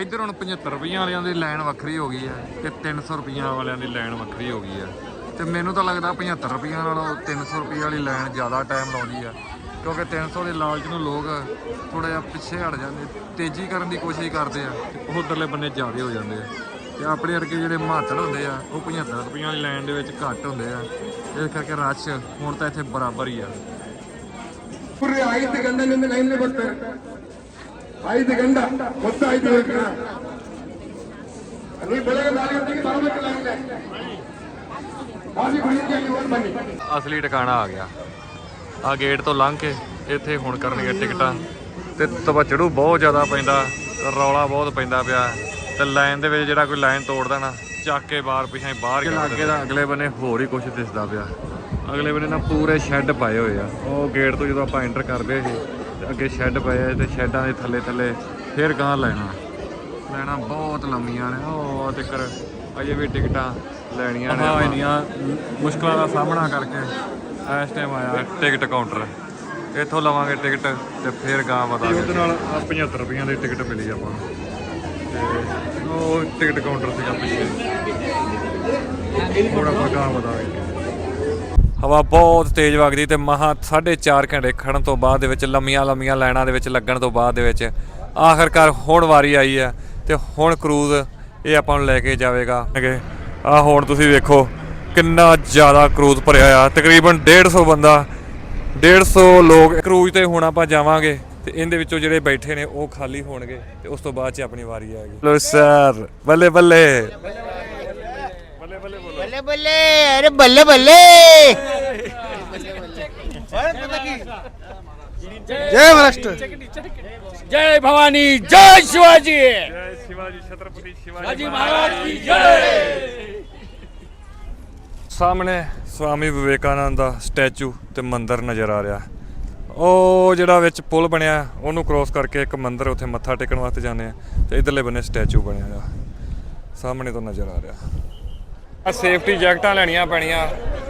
ਇੱਧਰ ਹੁਣ 75 ਰੁਪਈਆਂ ਵਾਲਿਆਂ ਦੀ ਲਾਈਨ ਵੱਖਰੀ ਹੋ ਗਈ ਹੈ ਤੇ 300 ਰੁਪਈਆ ਵਾਲਿਆਂ ਦੀ ਲਾਈਨ ਵੱਖਰੀ ਹੋ ਗਈ ਹੈ ਤੇ ਮੈਨੂੰ ਤਾਂ ਲੱਗਦਾ 75 ਰੁਪਈਆ ਨਾਲੋਂ 300 ਰੁਪਏ ਵਾਲੀ ਲਾਈਨ ਜ਼ਿਆਦਾ ਟਾਈਮ ਲਾਉਂਦੀ ਆ। ਕਿਉਂਕਿ 300 ਦੇ ਲਾਲਚ ਨੂੰ ਲੋਕ ਥੋੜਾ ਜਿਹਾ ਪਿੱਛੇ ਹਟ ਜਾਂਦੇ ਤੇਜ਼ੀ ਕਰਨ ਦੀ ਕੋਸ਼ਿਸ਼ ਕਰਦੇ ਆ ਤੇ ਉਧਰਲੇ ਬੰਨੇ ਜ਼ਿਆਦੇ ਹੋ ਜਾਂਦੇ ਆ ਤੇ ਆਪਣੇ ਵਰਗੇ ਜਿਹੜੇ ਮਾਤੜ ਹੁੰਦੇ ਆ ਉਹ 75 ਰੁਪਈਆ ਵਾਲੀ ਲਾਈਨ ਦੇ ਵਿੱਚ ਘੱਟ ਹੁੰਦੇ ਆ ਇਸ ਕਰਕੇ ਰਸ਼ ਹੁਣ ਤਾਂ ਇੱਥੇ ਬਰਾਬਰ ਹੀ ਆ ಪುರಿ ಐದು ಗಂಡನಿಂದ ಲೈನ್ಲಿ ಬರ್ತಾರೆ ಐದು ಗಂಡ ಮೊತ್ತ ಐದು ಗಂಡ ನೀವು ಬೆಳಗ್ಗೆ ನಾಲ್ಕು ಗಂಟೆಗೆ ಬರಬೇಕು ಲೈನ್ಲೆ ಕಾಫಿ ಕುಡಿಯೋಕೆ ನೀವು ಹೋಗಿ ಬನ್ನಿ ਅਸਲੀ ਟਿਕਾਣਾ ਆ ਗਿਆ ਆ ਗੇਟ ਤੋਂ ਲੰਘ ਕੇ ਇੱਥੇ ਹੁਣ ਕਰਨਗੇ ਟਿਕਟਾਂ। ਤੇ ਤਵਚੜੂ ਬਹੁਤ ਜ਼ਿਆਦਾ ਪੈਂਦਾ ਰੌਲਾ ਬਹੁਤ ਪੈਂਦਾ ਪਿਆ। ਤੇ ਲਾਈਨ ਦੇ ਵਿੱਚ ਜਿਹੜਾ ਕੋਈ ਲਾਈਨ ਤੋੜਦਾ ਨਾ ਚੱਕ ਕੇ ਬਾਹਰ ਪਿਛਾਂ ਬਾਹਰ ਹੀ ਲੱਗੇ ਦਾ ਅਗਲੇ ਬੰਨੇ ਹੋਰ ਹੀ ਕੁਝ ਦਿਸਦਾ ਪਿਆ। ਅਗਲੇ ਬੰਨੇ ਨਾ ਪੂਰੇ ਸ਼ੈੱਡ ਪਾਏ ਹੋਏ ਆ। ਉਹ ਗੇਟ ਤੋਂ ਜਦੋਂ ਆਪਾਂ ਐਂਟਰ ਕਰਦੇ ਸੀ ਅੱਗੇ ਸ਼ੈੱਡ ਪਏ ਆ ਤੇ ਸ਼ੈੱਡਾਂ ਦੇ ਥੱਲੇ ਥੱਲੇ ਫੇਰ ਗਾਂ ਲੈਣਾ। ਲੈਣਾ ਬਹੁਤ ਲੰਮੀਆਂ ਨੇ ਉਹ ਤਿੱਕਰ। ਅਜੇ ਵੀ ਟਿਕਟਾਂ ਲੈਣੀਆਂ ਨੇ ਹਾਂ ਇੰਨੀਆਂ ਮੁਸ਼ਕਲਾਂ ਦਾ ਸਾਹਮਣਾ ਕਰਕੇ ਇਸ ਟਾਈਮ ਆਇਆ ਟਿਕਟ ਕਾਊਂਟਰ ਇੱਥੋਂ ਲਵਾਂਗੇ ਟਿਕਟ ਤੇ ਫਿਰ ਗਾਂ ਵਧਾਂਗੇ ਉਹਦੇ ਨਾਲ 75 ਰੁਪਈਆਂ ਦੀ ਟਿਕਟ ਮਿਲੀ ਆਪਾਂ ਨੂੰ। ਤੇ ਉਹ ਟਿਕਟ ਕਾਊਂਟਰ ਸੀਗਾ ਪਿੱਛੇ। ਹੁਣ ਆਪਾਂ ਗਾਂ ਵਧਾਂਗੇ ਹਵਾ ਬਹੁਤ ਤੇਜ਼ ਵਗਦੀ ਤੇ ਮਹਾ 4.5 ਘੰਟੇ ਖੜਨ ਤੋਂ ਬਾਅਦ ਦੇ ਵਿੱਚ ਲੰਮੀਆਂ ਲੰਮੀਆਂ ਲਾਈਨਾਂ ਦੇ ਵਿੱਚ ਲੱਗਣ ਤੋਂ ਬਾਅਦ ਦੇ ਵਿੱਚ ਆਖਰਕਾਰ ਹੁਣ ਵਾਰੀ ਆਈ ਹੈ ਤੇ ਹੁਣ ਕਰੂਜ਼ ਇਹ ਆਪਾਂ ਨੂੰ ਲੈ ਕੇ ਜਾਵੇਗਾ। ਆ ਹੁਣ ਤੁਸੀਂ ਵੇਖੋ ਕਿੰਨਾ ਜ਼ਿਆਦਾ ਕਰੂਜ਼ ਭਰਿਆ ਆ ਤਕਰੀਬਨ 150 ਬੰਦਾ 150 ਲੋਕ ਕਰੂਜ਼ ਤੇ ਹੁਣ ਆਪਾਂ ਜਾਵਾਂਗੇ ਤੇ ਇਹਦੇ ਵਿੱਚੋਂ ਜਿਹੜੇ ਬੈਠੇ ਨੇ ਉਹ ਖਾਲੀ ਹੋਣਗੇ ਤੇ ਉਸ ਤੋਂ ਬਾਅਦ ਚ ਆਪਣੀ ਵਾਰੀ ਆਏਗੀ ਲੋ ਸਰ ਬੱਲੇ ਬੱਲੇ बल्ले बल्ले अरे बल्ले बल्ले जय महाराष्ट्र जय भवानी जय शिवाजी ਜੈ ਸ਼ਿਵਾਜੀ ਛਤਰਪਤੀ शिवाजी महाराज की जय ਸਾਹਮਣੇ ਸਵਾਮੀ ਵਿਵੇਕਾਨੰਦ ਦਾ ਸਟੈਚੂ ਤੇ ਮੰਦਿਰ ਨਜ਼ਰ ਆ ਰਿਹਾ। ਉਹ ਜਿਹੜਾ ਵਿੱਚ ਪੁਲ ਬਣਿਆ, ਉਹਨੂੰ ਕ੍ਰੋਸ ਕਰਕੇ ਇੱਕ ਮੰਦਿਰ ਉੱਥੇ ਮੱਥਾ ਟੇਕਣ ਵਾਸਤੇ ਜਾਂਦੇ ਆ ਤੇ ਇਧਰਲੇ ਬੰਨੇ ਸਟੈਚੂ ਬਣਿਆ ਆ ਸਾਹਮਣੇ ਤੋਂ ਨਜ਼ਰ ਆ ਰਿਹਾ। ਆ ਸੇਫਟੀ ਜੈਕਟਾਂ ਲੈਣੀਆਂ ਪੈਣੀਆਂ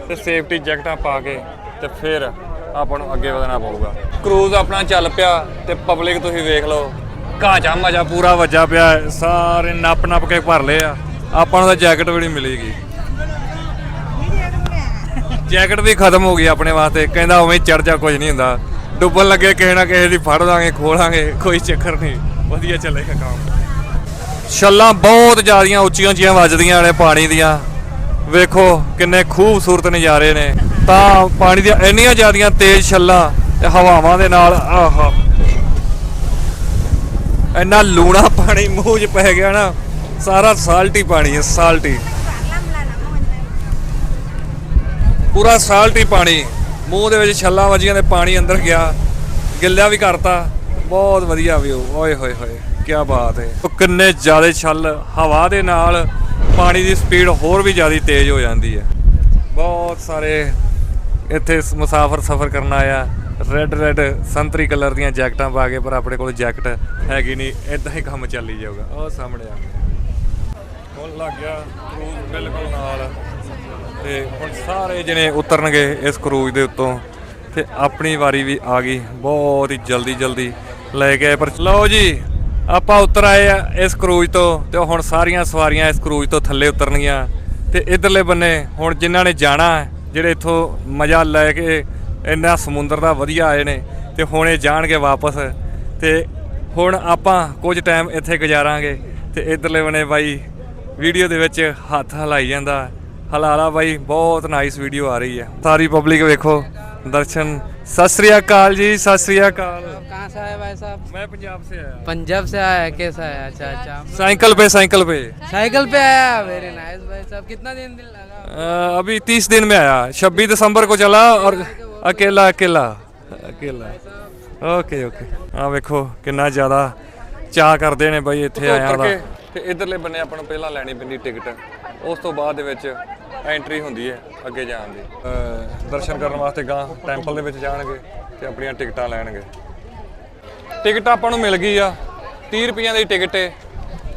ਤੇ ਸੇਫਟੀ ਜੈਕਟਾਂ ਪਾ ਕੇ ਤੇ ਫਿਰ ਆਪਾਂ ਨੂੰ ਅੱਗੇ ਵਧਣਾ ਪਊਗਾ। ਕਰੂਜ਼ ਆਪਣਾ ਚੱਲ ਪਿਆ ਤੇ ਪਬਲਿਕ ਤੁਸੀਂ ਵੇਖ ਲਓ ਘਾਚਾ ਮਜਾ ਪੂਰਾ ਵੱਜਾ ਪਿਆ, ਸਾਰੇ ਨੱਪ ਨੱਪ ਕੇ ਭਰ ਲਏ ਆ। ਆਪਾਂ ਨੂੰ ਤਾਂ ਜੈਕਟ ਵੀ ਨਹੀਂ ਮਿਲੇਗੀ। ਜੈਕਟ ਵੀ ਖਤਮ ਹੋ ਗਈ ਆਪਣੇ ਵਾਸਤੇ। ਕਹਿੰਦਾ ਉਵੇਂ ਚੜ ਜਾ, ਕੁਝ ਨਹੀਂ ਹੁੰਦਾ। ਡੁੱਬਣ ਲੱਗੇ, ਕਿਸੇ ਨਾ ਕਿਸੇ ਦੀ ਫੜ ਦਾਂਗੇ ਖੋਲਾਂਗੇ ਕੋਈ ਚੱਕਰ ਨਹੀਂ। ਵਧੀਆ ਚੱਲੇਗਾ ਕੰਮ। ਛੱਲਾਂ ਬਹੁਤ ਜ਼ਿਆਦੀਆਂ ਉੱਚੀਆਂ ਉੱਚੀਆਂ ਵੱਜਦੀਆਂ ਨੇ ਪਾਣੀ ਦੀਆਂ। ਵੇਖੋ ਕਿੰਨੇ ਖੂਬਸੂਰਤ ਨਜ਼ਾਰੇ ਨੇ। ਤਾਂ ਪਾਣੀ ਦੀਆਂ ਇੰਨੀਆਂ ਜ਼ਿਆਦੀਆਂ ਤੇਜ਼ ਛੱਲਾਂ ਤੇ ਹਵਾਵਾਂ ਦੇ ਨਾਲ, ਆਹਾ। ਇੰਨਾ ਲੂਣਾ ਪਾਣੀ ਮੂੰਹ 'ਚ ਪੈ ਗਿਆ ਨਾ, ਸਾਰਾ ਸਾਲਟੀ ਪਾਣੀ ਹੈ, ਸਾਲਟੀ। ਪੂਰਾ ਸਾਲਟੀ ਪਾਣੀ, ਮੂੰਹ ਦੇ ਵਿੱਚ ਛੱਲਾਂ ਵੱਜੀਆਂ ਤੇ ਪਾਣੀ ਅੰਦਰ ਗਿਆ ਗਿੱਲਿਆ ਵੀ ਕਰਤਾ। ਬਹੁਤ ਵਧੀਆ ਵਿਊ ਓਏ ਹੋਏ ਹੋਏ ਕੀ ਬਾਤ ਹੈ ਉਹ ਕਿੰਨੇ ਜ਼ਿਆਦਾ ਛੱਲ, ਹਵਾ ਦੇ ਨਾਲ ਪਾਣੀ ਦੀ ਸਪੀਡ ਹੋਰ ਵੀ ਜ਼ਿਆਦਾ ਤੇਜ਼ ਹੋ ਜਾਂਦੀ ਹੈ ਬਹੁਤ ਸਾਰੇ ਇੱਥੇ ਮੁਸਾਫਰ ਸਫ਼ਰ ਕਰਨ ਆਇਆ। ਰੈੱਡ ਰੈੱਡ ਸੰਤਰੀ ਕਲਰ ਦੀਆਂ ਜੈਕਟਾਂ ਪਾ ਕੇ, ਪਰ ਆਪਣੇ ਕੋਲ ਜੈਕਟ ਹੈਗੀ ਨਹੀਂ ਇਦਾਂ ਹੀ ਕੰਮ ਚੱਲੀ ਜਾਊਗਾ। ਉਹ ਸਾਹਮਣੇ ਆ ਗਿਆ ਹੁਣ ਲੱਗ ਗਿਆ ਕਰੂਜ਼ ਬਿਲਕੁਲ ਨਾਲ। ਤੇ ਹੁਣ ਸਾਰੇ ਜਣੇ ਉਤਰਨਗੇ ਇਸ ਕਰੂਜ਼ ਦੇ ਉੱਤੋਂ ਤੇ ਆਪਣੀ ਵਾਰੀ ਵੀ ਆ ਗਈ, ਬਹੁਤ ਹੀ ਜਲਦੀ ਜਲਦੀ ਲੈ ਗਏ ਪਰ ਲਓ ਜੀ, ਆਪਾਂ ਉਤਰ ਆਏ ਆ ਇਸ ਕਰੂਜ਼ ਤੋਂ ਤੇ ਹੁਣ ਸਾਰੀਆਂ ਸਵਾਰੀਆਂ ਇਸ ਕਰੂਜ਼ ਤੋਂ ਥੱਲੇ ਉਤਰਨਗੀਆਂ ਤੇ ਇਧਰਲੇ ਬੰਨੇ ਹੁਣ ਜਿਨ੍ਹਾਂ ਨੇ ਜਾਣਾ, ਜਿਹੜੇ ਇੱਥੋਂ ਮਜ਼ਾ ਲੈ ਕੇ ਇੰਨਾ ਸਮੁੰਦਰ ਦਾ ਵਧੀਆ ਆਏ ਨੇ ਤੇ ਹੁਣ ਇਹ ਜਾਣਗੇ ਵਾਪਸ ਤੇ ਹੁਣ ਆਪਾਂ ਕੁਝ ਟਾਈਮ ਇੱਥੇ ਗੁਜ਼ਾਰਾਂਗੇ ਤੇ ਇਧਰਲੇ ਬਨੇ ਬਾਈ ਵੀਡੀਓ ਦੇ ਵਿੱਚ ਹੱਥ ਹਲਾਈ ਜਾਂਦਾ ਹਲਾਲਾ ਬਾਈ ਬਹੁਤ ਨਾਈਸ ਵੀਡੀਓ ਆ ਰਹੀ ਹੈ ਸਾਰੀ ਪਬਲਿਕ ਵੇਖੋ ਦਰਸ਼ਨ ਸਤਿ ਸ੍ਰੀ ਅਕਾਲ ਜੀ ਸਤਿ ਸ੍ਰੀ ਅਕਾਲ कहाँ से आए भाई साहब ਮੈਂ ਪੰਜਾਬ ਸੇ ਆਇਆ पंजाब से आया है कैसा है अच्छा अच्छा साइकिल पे साइकिल पे साइकिल पे आया वेरी नाइस भाई साहब कितना दिन दिन लगा अ, अभी तीस दिन में आया छब्बीस दिसंबर को चला और अकेला अकेला अकेला ਓਕੇ ਓਕੇ ਆ ਵੇਖੋ ਕਿੰਨਾ ਜ਼ਿਆਦਾ ਚਾਹ ਕਰਦੇ ਨੇ ਬਾਈ ਇੱਥੇ ਆਇਆ ਦਾ ਤੇ ਇਧਰਲੇ ਬੰਨੇ ਆਪਾਂ ਨੂੰ ਪਹਿਲਾਂ ਲੈਣੀ ਪੈਂਦੀ ਟਿਕਟ ਉਸ ਤੋਂ ਬਾਅਦ ਦੇ ਵਿੱਚ ਐਂਟਰੀ ਹੁੰਦੀ ਹੈ ਅੱਗੇ ਜਾਣ ਦੀ। ਦਰਸ਼ਨ ਕਰਨ ਵਾਸਤੇ ਗਾਂ ਟੈਂਪਲ ਦੇ ਵਿੱਚ ਜਾਣਗੇ ਤੇ ਆਪਣੀਆਂ ਟਿਕਟਾਂ ਲੈਣਗੇ। ਟਿਕਟ ਆਪਾਂ ਨੂੰ ਮਿਲ ਗਈ ਆ 30 ਰੁਪਈਆਂ ਦੀ ਟਿਕਟ ਏ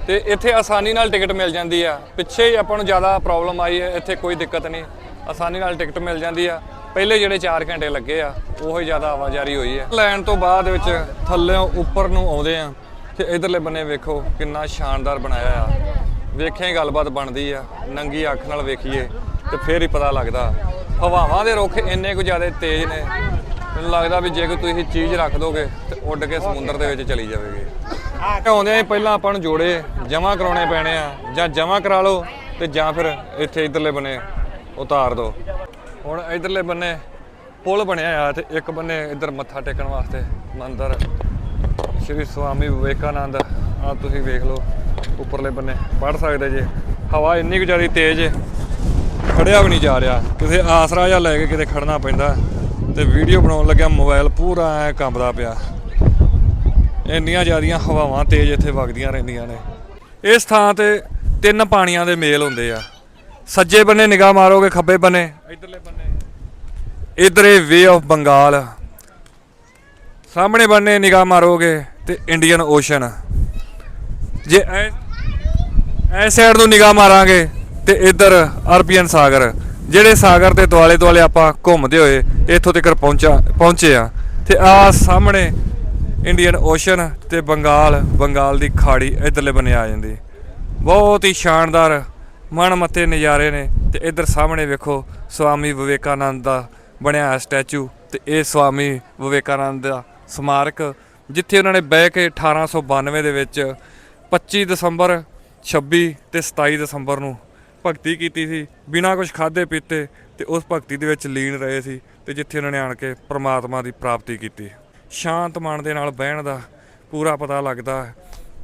ਤੇ ਇੱਥੇ ਆਸਾਨੀ ਨਾਲ ਟਿਕਟ ਮਿਲ ਜਾਂਦੀ ਆ। ਪਿੱਛੇ ਹੀ ਆਪਾਂ ਨੂੰ ਜ਼ਿਆਦਾ ਪ੍ਰੋਬਲਮ ਆਈ ਹੈ, ਇੱਥੇ ਕੋਈ ਦਿੱਕਤ ਨਹੀਂ। ਆਸਾਨੀ ਨਾਲ ਟਿਕਟ ਮਿਲ ਜਾਂਦੀ ਆ। ਪਹਿਲੇ ਜਿਹੜੇ 4 ਘੰਟੇ ਲੱਗੇ ਆ, ਉਹ ਹੀ ਜ਼ਿਆਦਾ ਆਵਾਜਾਰੀ ਹੋਈ ਹੈ। ਲੈਣ ਤੋਂ ਬਾਅਦ ਵਿੱਚ ਥੱਲੇ ਉੱਪਰ ਨੂੰ ਆਉਂਦੇ ਆ ਤੇ ਇਧਰਲੇ ਬੰਨੇ ਵੇਖੋ ਕਿੰਨਾ ਸ਼ਾਨਦਾਰ ਬਣਾਇਆ ਆ। ਵੇਖਿਆ ਹੀ ਗੱਲਬਾਤ ਬਣਦੀ ਆ ਨੰਗੀ ਅੱਖ ਨਾਲ ਵੇਖੀਏ ਤੇ ਫੇਰ ਹੀ ਪਤਾ ਲੱਗਦਾ। ਹਵਾਵਾਂ ਦੇ ਰੁੱਖ ਇੰਨੇ ਕੁ ਜ਼ਿਆਦਾ ਤੇਜ਼ ਨੇ ਮੈਨੂੰ ਲੱਗਦਾ ਵੀ ਜੇ ਕੋਈ ਤੁਸੀਂ ਚੀਜ਼ ਰੱਖ ਦੋਗੇ ਤੇ ਉੱਡ ਕੇ ਸਮੁੰਦਰ ਦੇ ਵਿੱਚ ਚਲੀ ਜਾਵੇਗੀ। ਆਉਂਦੇ ਹੀ ਪਹਿਲਾਂ ਆਪਾਂ ਨੂੰ ਜੋੜੇ ਜਮਾ ਕਰਾਉਣੇ ਪੈਣੇ ਆ ਜਾਂ ਜਮਾ ਕਰਾ ਲਓ ਤੇ ਜਾਂ ਫਿਰ ਇੱਥੇ ਇਧਰਲੇ ਬੰਨੇ ਉਤਾਰ ਦਿਓ ਹੁਣ ਇਧਰਲੇ ਬੰਨੇ ਪੁਲ ਬਣਿਆ ਆ ਤੇ ਇੱਕ ਬੰਨੇ ਇੱਧਰ ਮੱਥਾ ਟੇਕਣ ਵਾਸਤੇ ਮੰਦਰ। ਸ਼੍ਰੀ ਸਵਾਮੀ ਵਿਵੇਕਾਨੰਦ ਆ ਤੁਸੀਂ ਵੇਖ ਲਓ। ਉੱਪਰਲੇ ਬੰਨੇ ਪੜ ਸਕਦੇ ਜੇ। ਹਵਾ ਇੰਨੀ ਕੁ ਜ਼ਿਆਦਾ ਤੇਜ਼ ਹੈ ਖੜਿਆ ਵੀ ਨਹੀਂ ਜਾ ਰਿਹਾ। ਕਿਸੇ ਆਸਰਾ ਜਿਹਾ ਲੈ ਕੇ ਕਿਤੇ ਖੜਨਾ ਪੈਂਦਾ। ਤੇ ਵੀਡੀਓ ਬਣਾਉਣ ਲੱਗਿਆ ਮੋਬਾਈਲ ਪੂਰਾ ਐ ਕੰਬਦਾ ਪਿਆ। ਇੰਨੀਆਂ ਜ਼ਿਆਦੀਆਂ ਹਵਾਵਾਂ ਤੇਜ਼ ਇੱਥੇ ਵਗਦੀਆਂ ਰਹਿੰਦੀਆਂ ਨੇ। ਇਸ ਥਾਂ ਤੇ ਤਿੰਨ ਪਾਣੀਆਂ ਦੇ ਮੇਲ ਹੁੰਦੇ ਆ। ਸੱਜੇ ਬੰਨੇ ਨਿਗਾਹ ਮਾਰੋਗੇ ਖੱਬੇ ਬੰਨੇ। ਇਧਰਲੇ ਬੰਨੇ। ਇਧਰ ਵੇ ਆਫ ਬੰਗਾਲ। ਸਾਹਮਣੇ ਬੰਨੇ ਨਿਗਾਹ ਮਾਰੋਗੇ ਤੇ ਇੰਡੀਅਨ ਓਸ਼ਨ ਜੇ ਐ ਸਾਈਡ ਨੂੰ ਨਿਗਾਹ ਮਾਰਾਂਗੇ ਤੇ ਇੱਧਰ ਅਰਬੀਅਨ ਸਾਗਰ, ਜਿਹੜੇ ਸਾਗਰ ਦੇ ਦੁਆਲੇ ਦੁਆਲੇ ਆਪਾਂ ਘੁੰਮਦੇ ਹੋਏ ਇੱਥੋਂ ਤੱਕ ਪਹੁੰਚਾ, ਪਹੁੰਚੇ ਆ। ਤੇ ਆ ਸਾਹਮਣੇ ਇੰਡੀਅਨ ਓਸ਼ਨ ਤੇ ਬੰਗਾਲ ਬੰਗਾਲ ਦੀ ਖਾੜੀ ਇੱਧਰਲੇ ਬੰਨੇ ਆ ਜਾਂਦੀ। ਬਹੁਤ ਹੀ ਸ਼ਾਨਦਾਰ, ਮਨ ਮੱਤੇ ਨਜ਼ਾਰੇ ਨੇ। ਤੇ ਇੱਧਰ ਸਾਹਮਣੇ ਵੇਖੋ ਸਵਾਮੀ ਵਿਵੇਕਾਨੰਦ ਦਾ ਬਣਿਆ ਹੋਇਆ ਸਟੈਚੂ ਤੇ ਇਹ ਸਵਾਮੀ ਵਿਵੇਕਾਨੰਦ ਦਾ ਸਮਾਰਕ, ਜਿੱਥੇ ਉਹਨਾਂ ਨੇ ਬਹਿ ਕੇ 1892 ਦੇ ਵਿੱਚ 25 ਦਸੰਬਰ 26 ਤੇ 27 ਦਸੰਬਰ ਨੂੰ ਭਗਤੀ ਕੀਤੀ ਸੀ। ਬਿਨਾਂ ਕੁਝ ਖਾਦੇ ਪੀਤੇ ਤੇ ਉਸ ਭਗਤੀ ਦੇ ਵਿੱਚ ਲੀਨ ਰਹੇ ਸੀ ਤੇ ਜਿੱਥੇ ਉਹਨਾਂ ਨੇ ਆਣ ਕੇ ਪ੍ਰਮਾਤਮਾ ਦੀ ਪ੍ਰਾਪਤੀ ਕੀਤੀ। ਸ਼ਾਂਤ ਮਨ ਦੇ ਨਾਲ ਬਹਿਣ ਦਾ ਪੂਰਾ ਪਤਾ ਲੱਗਦਾ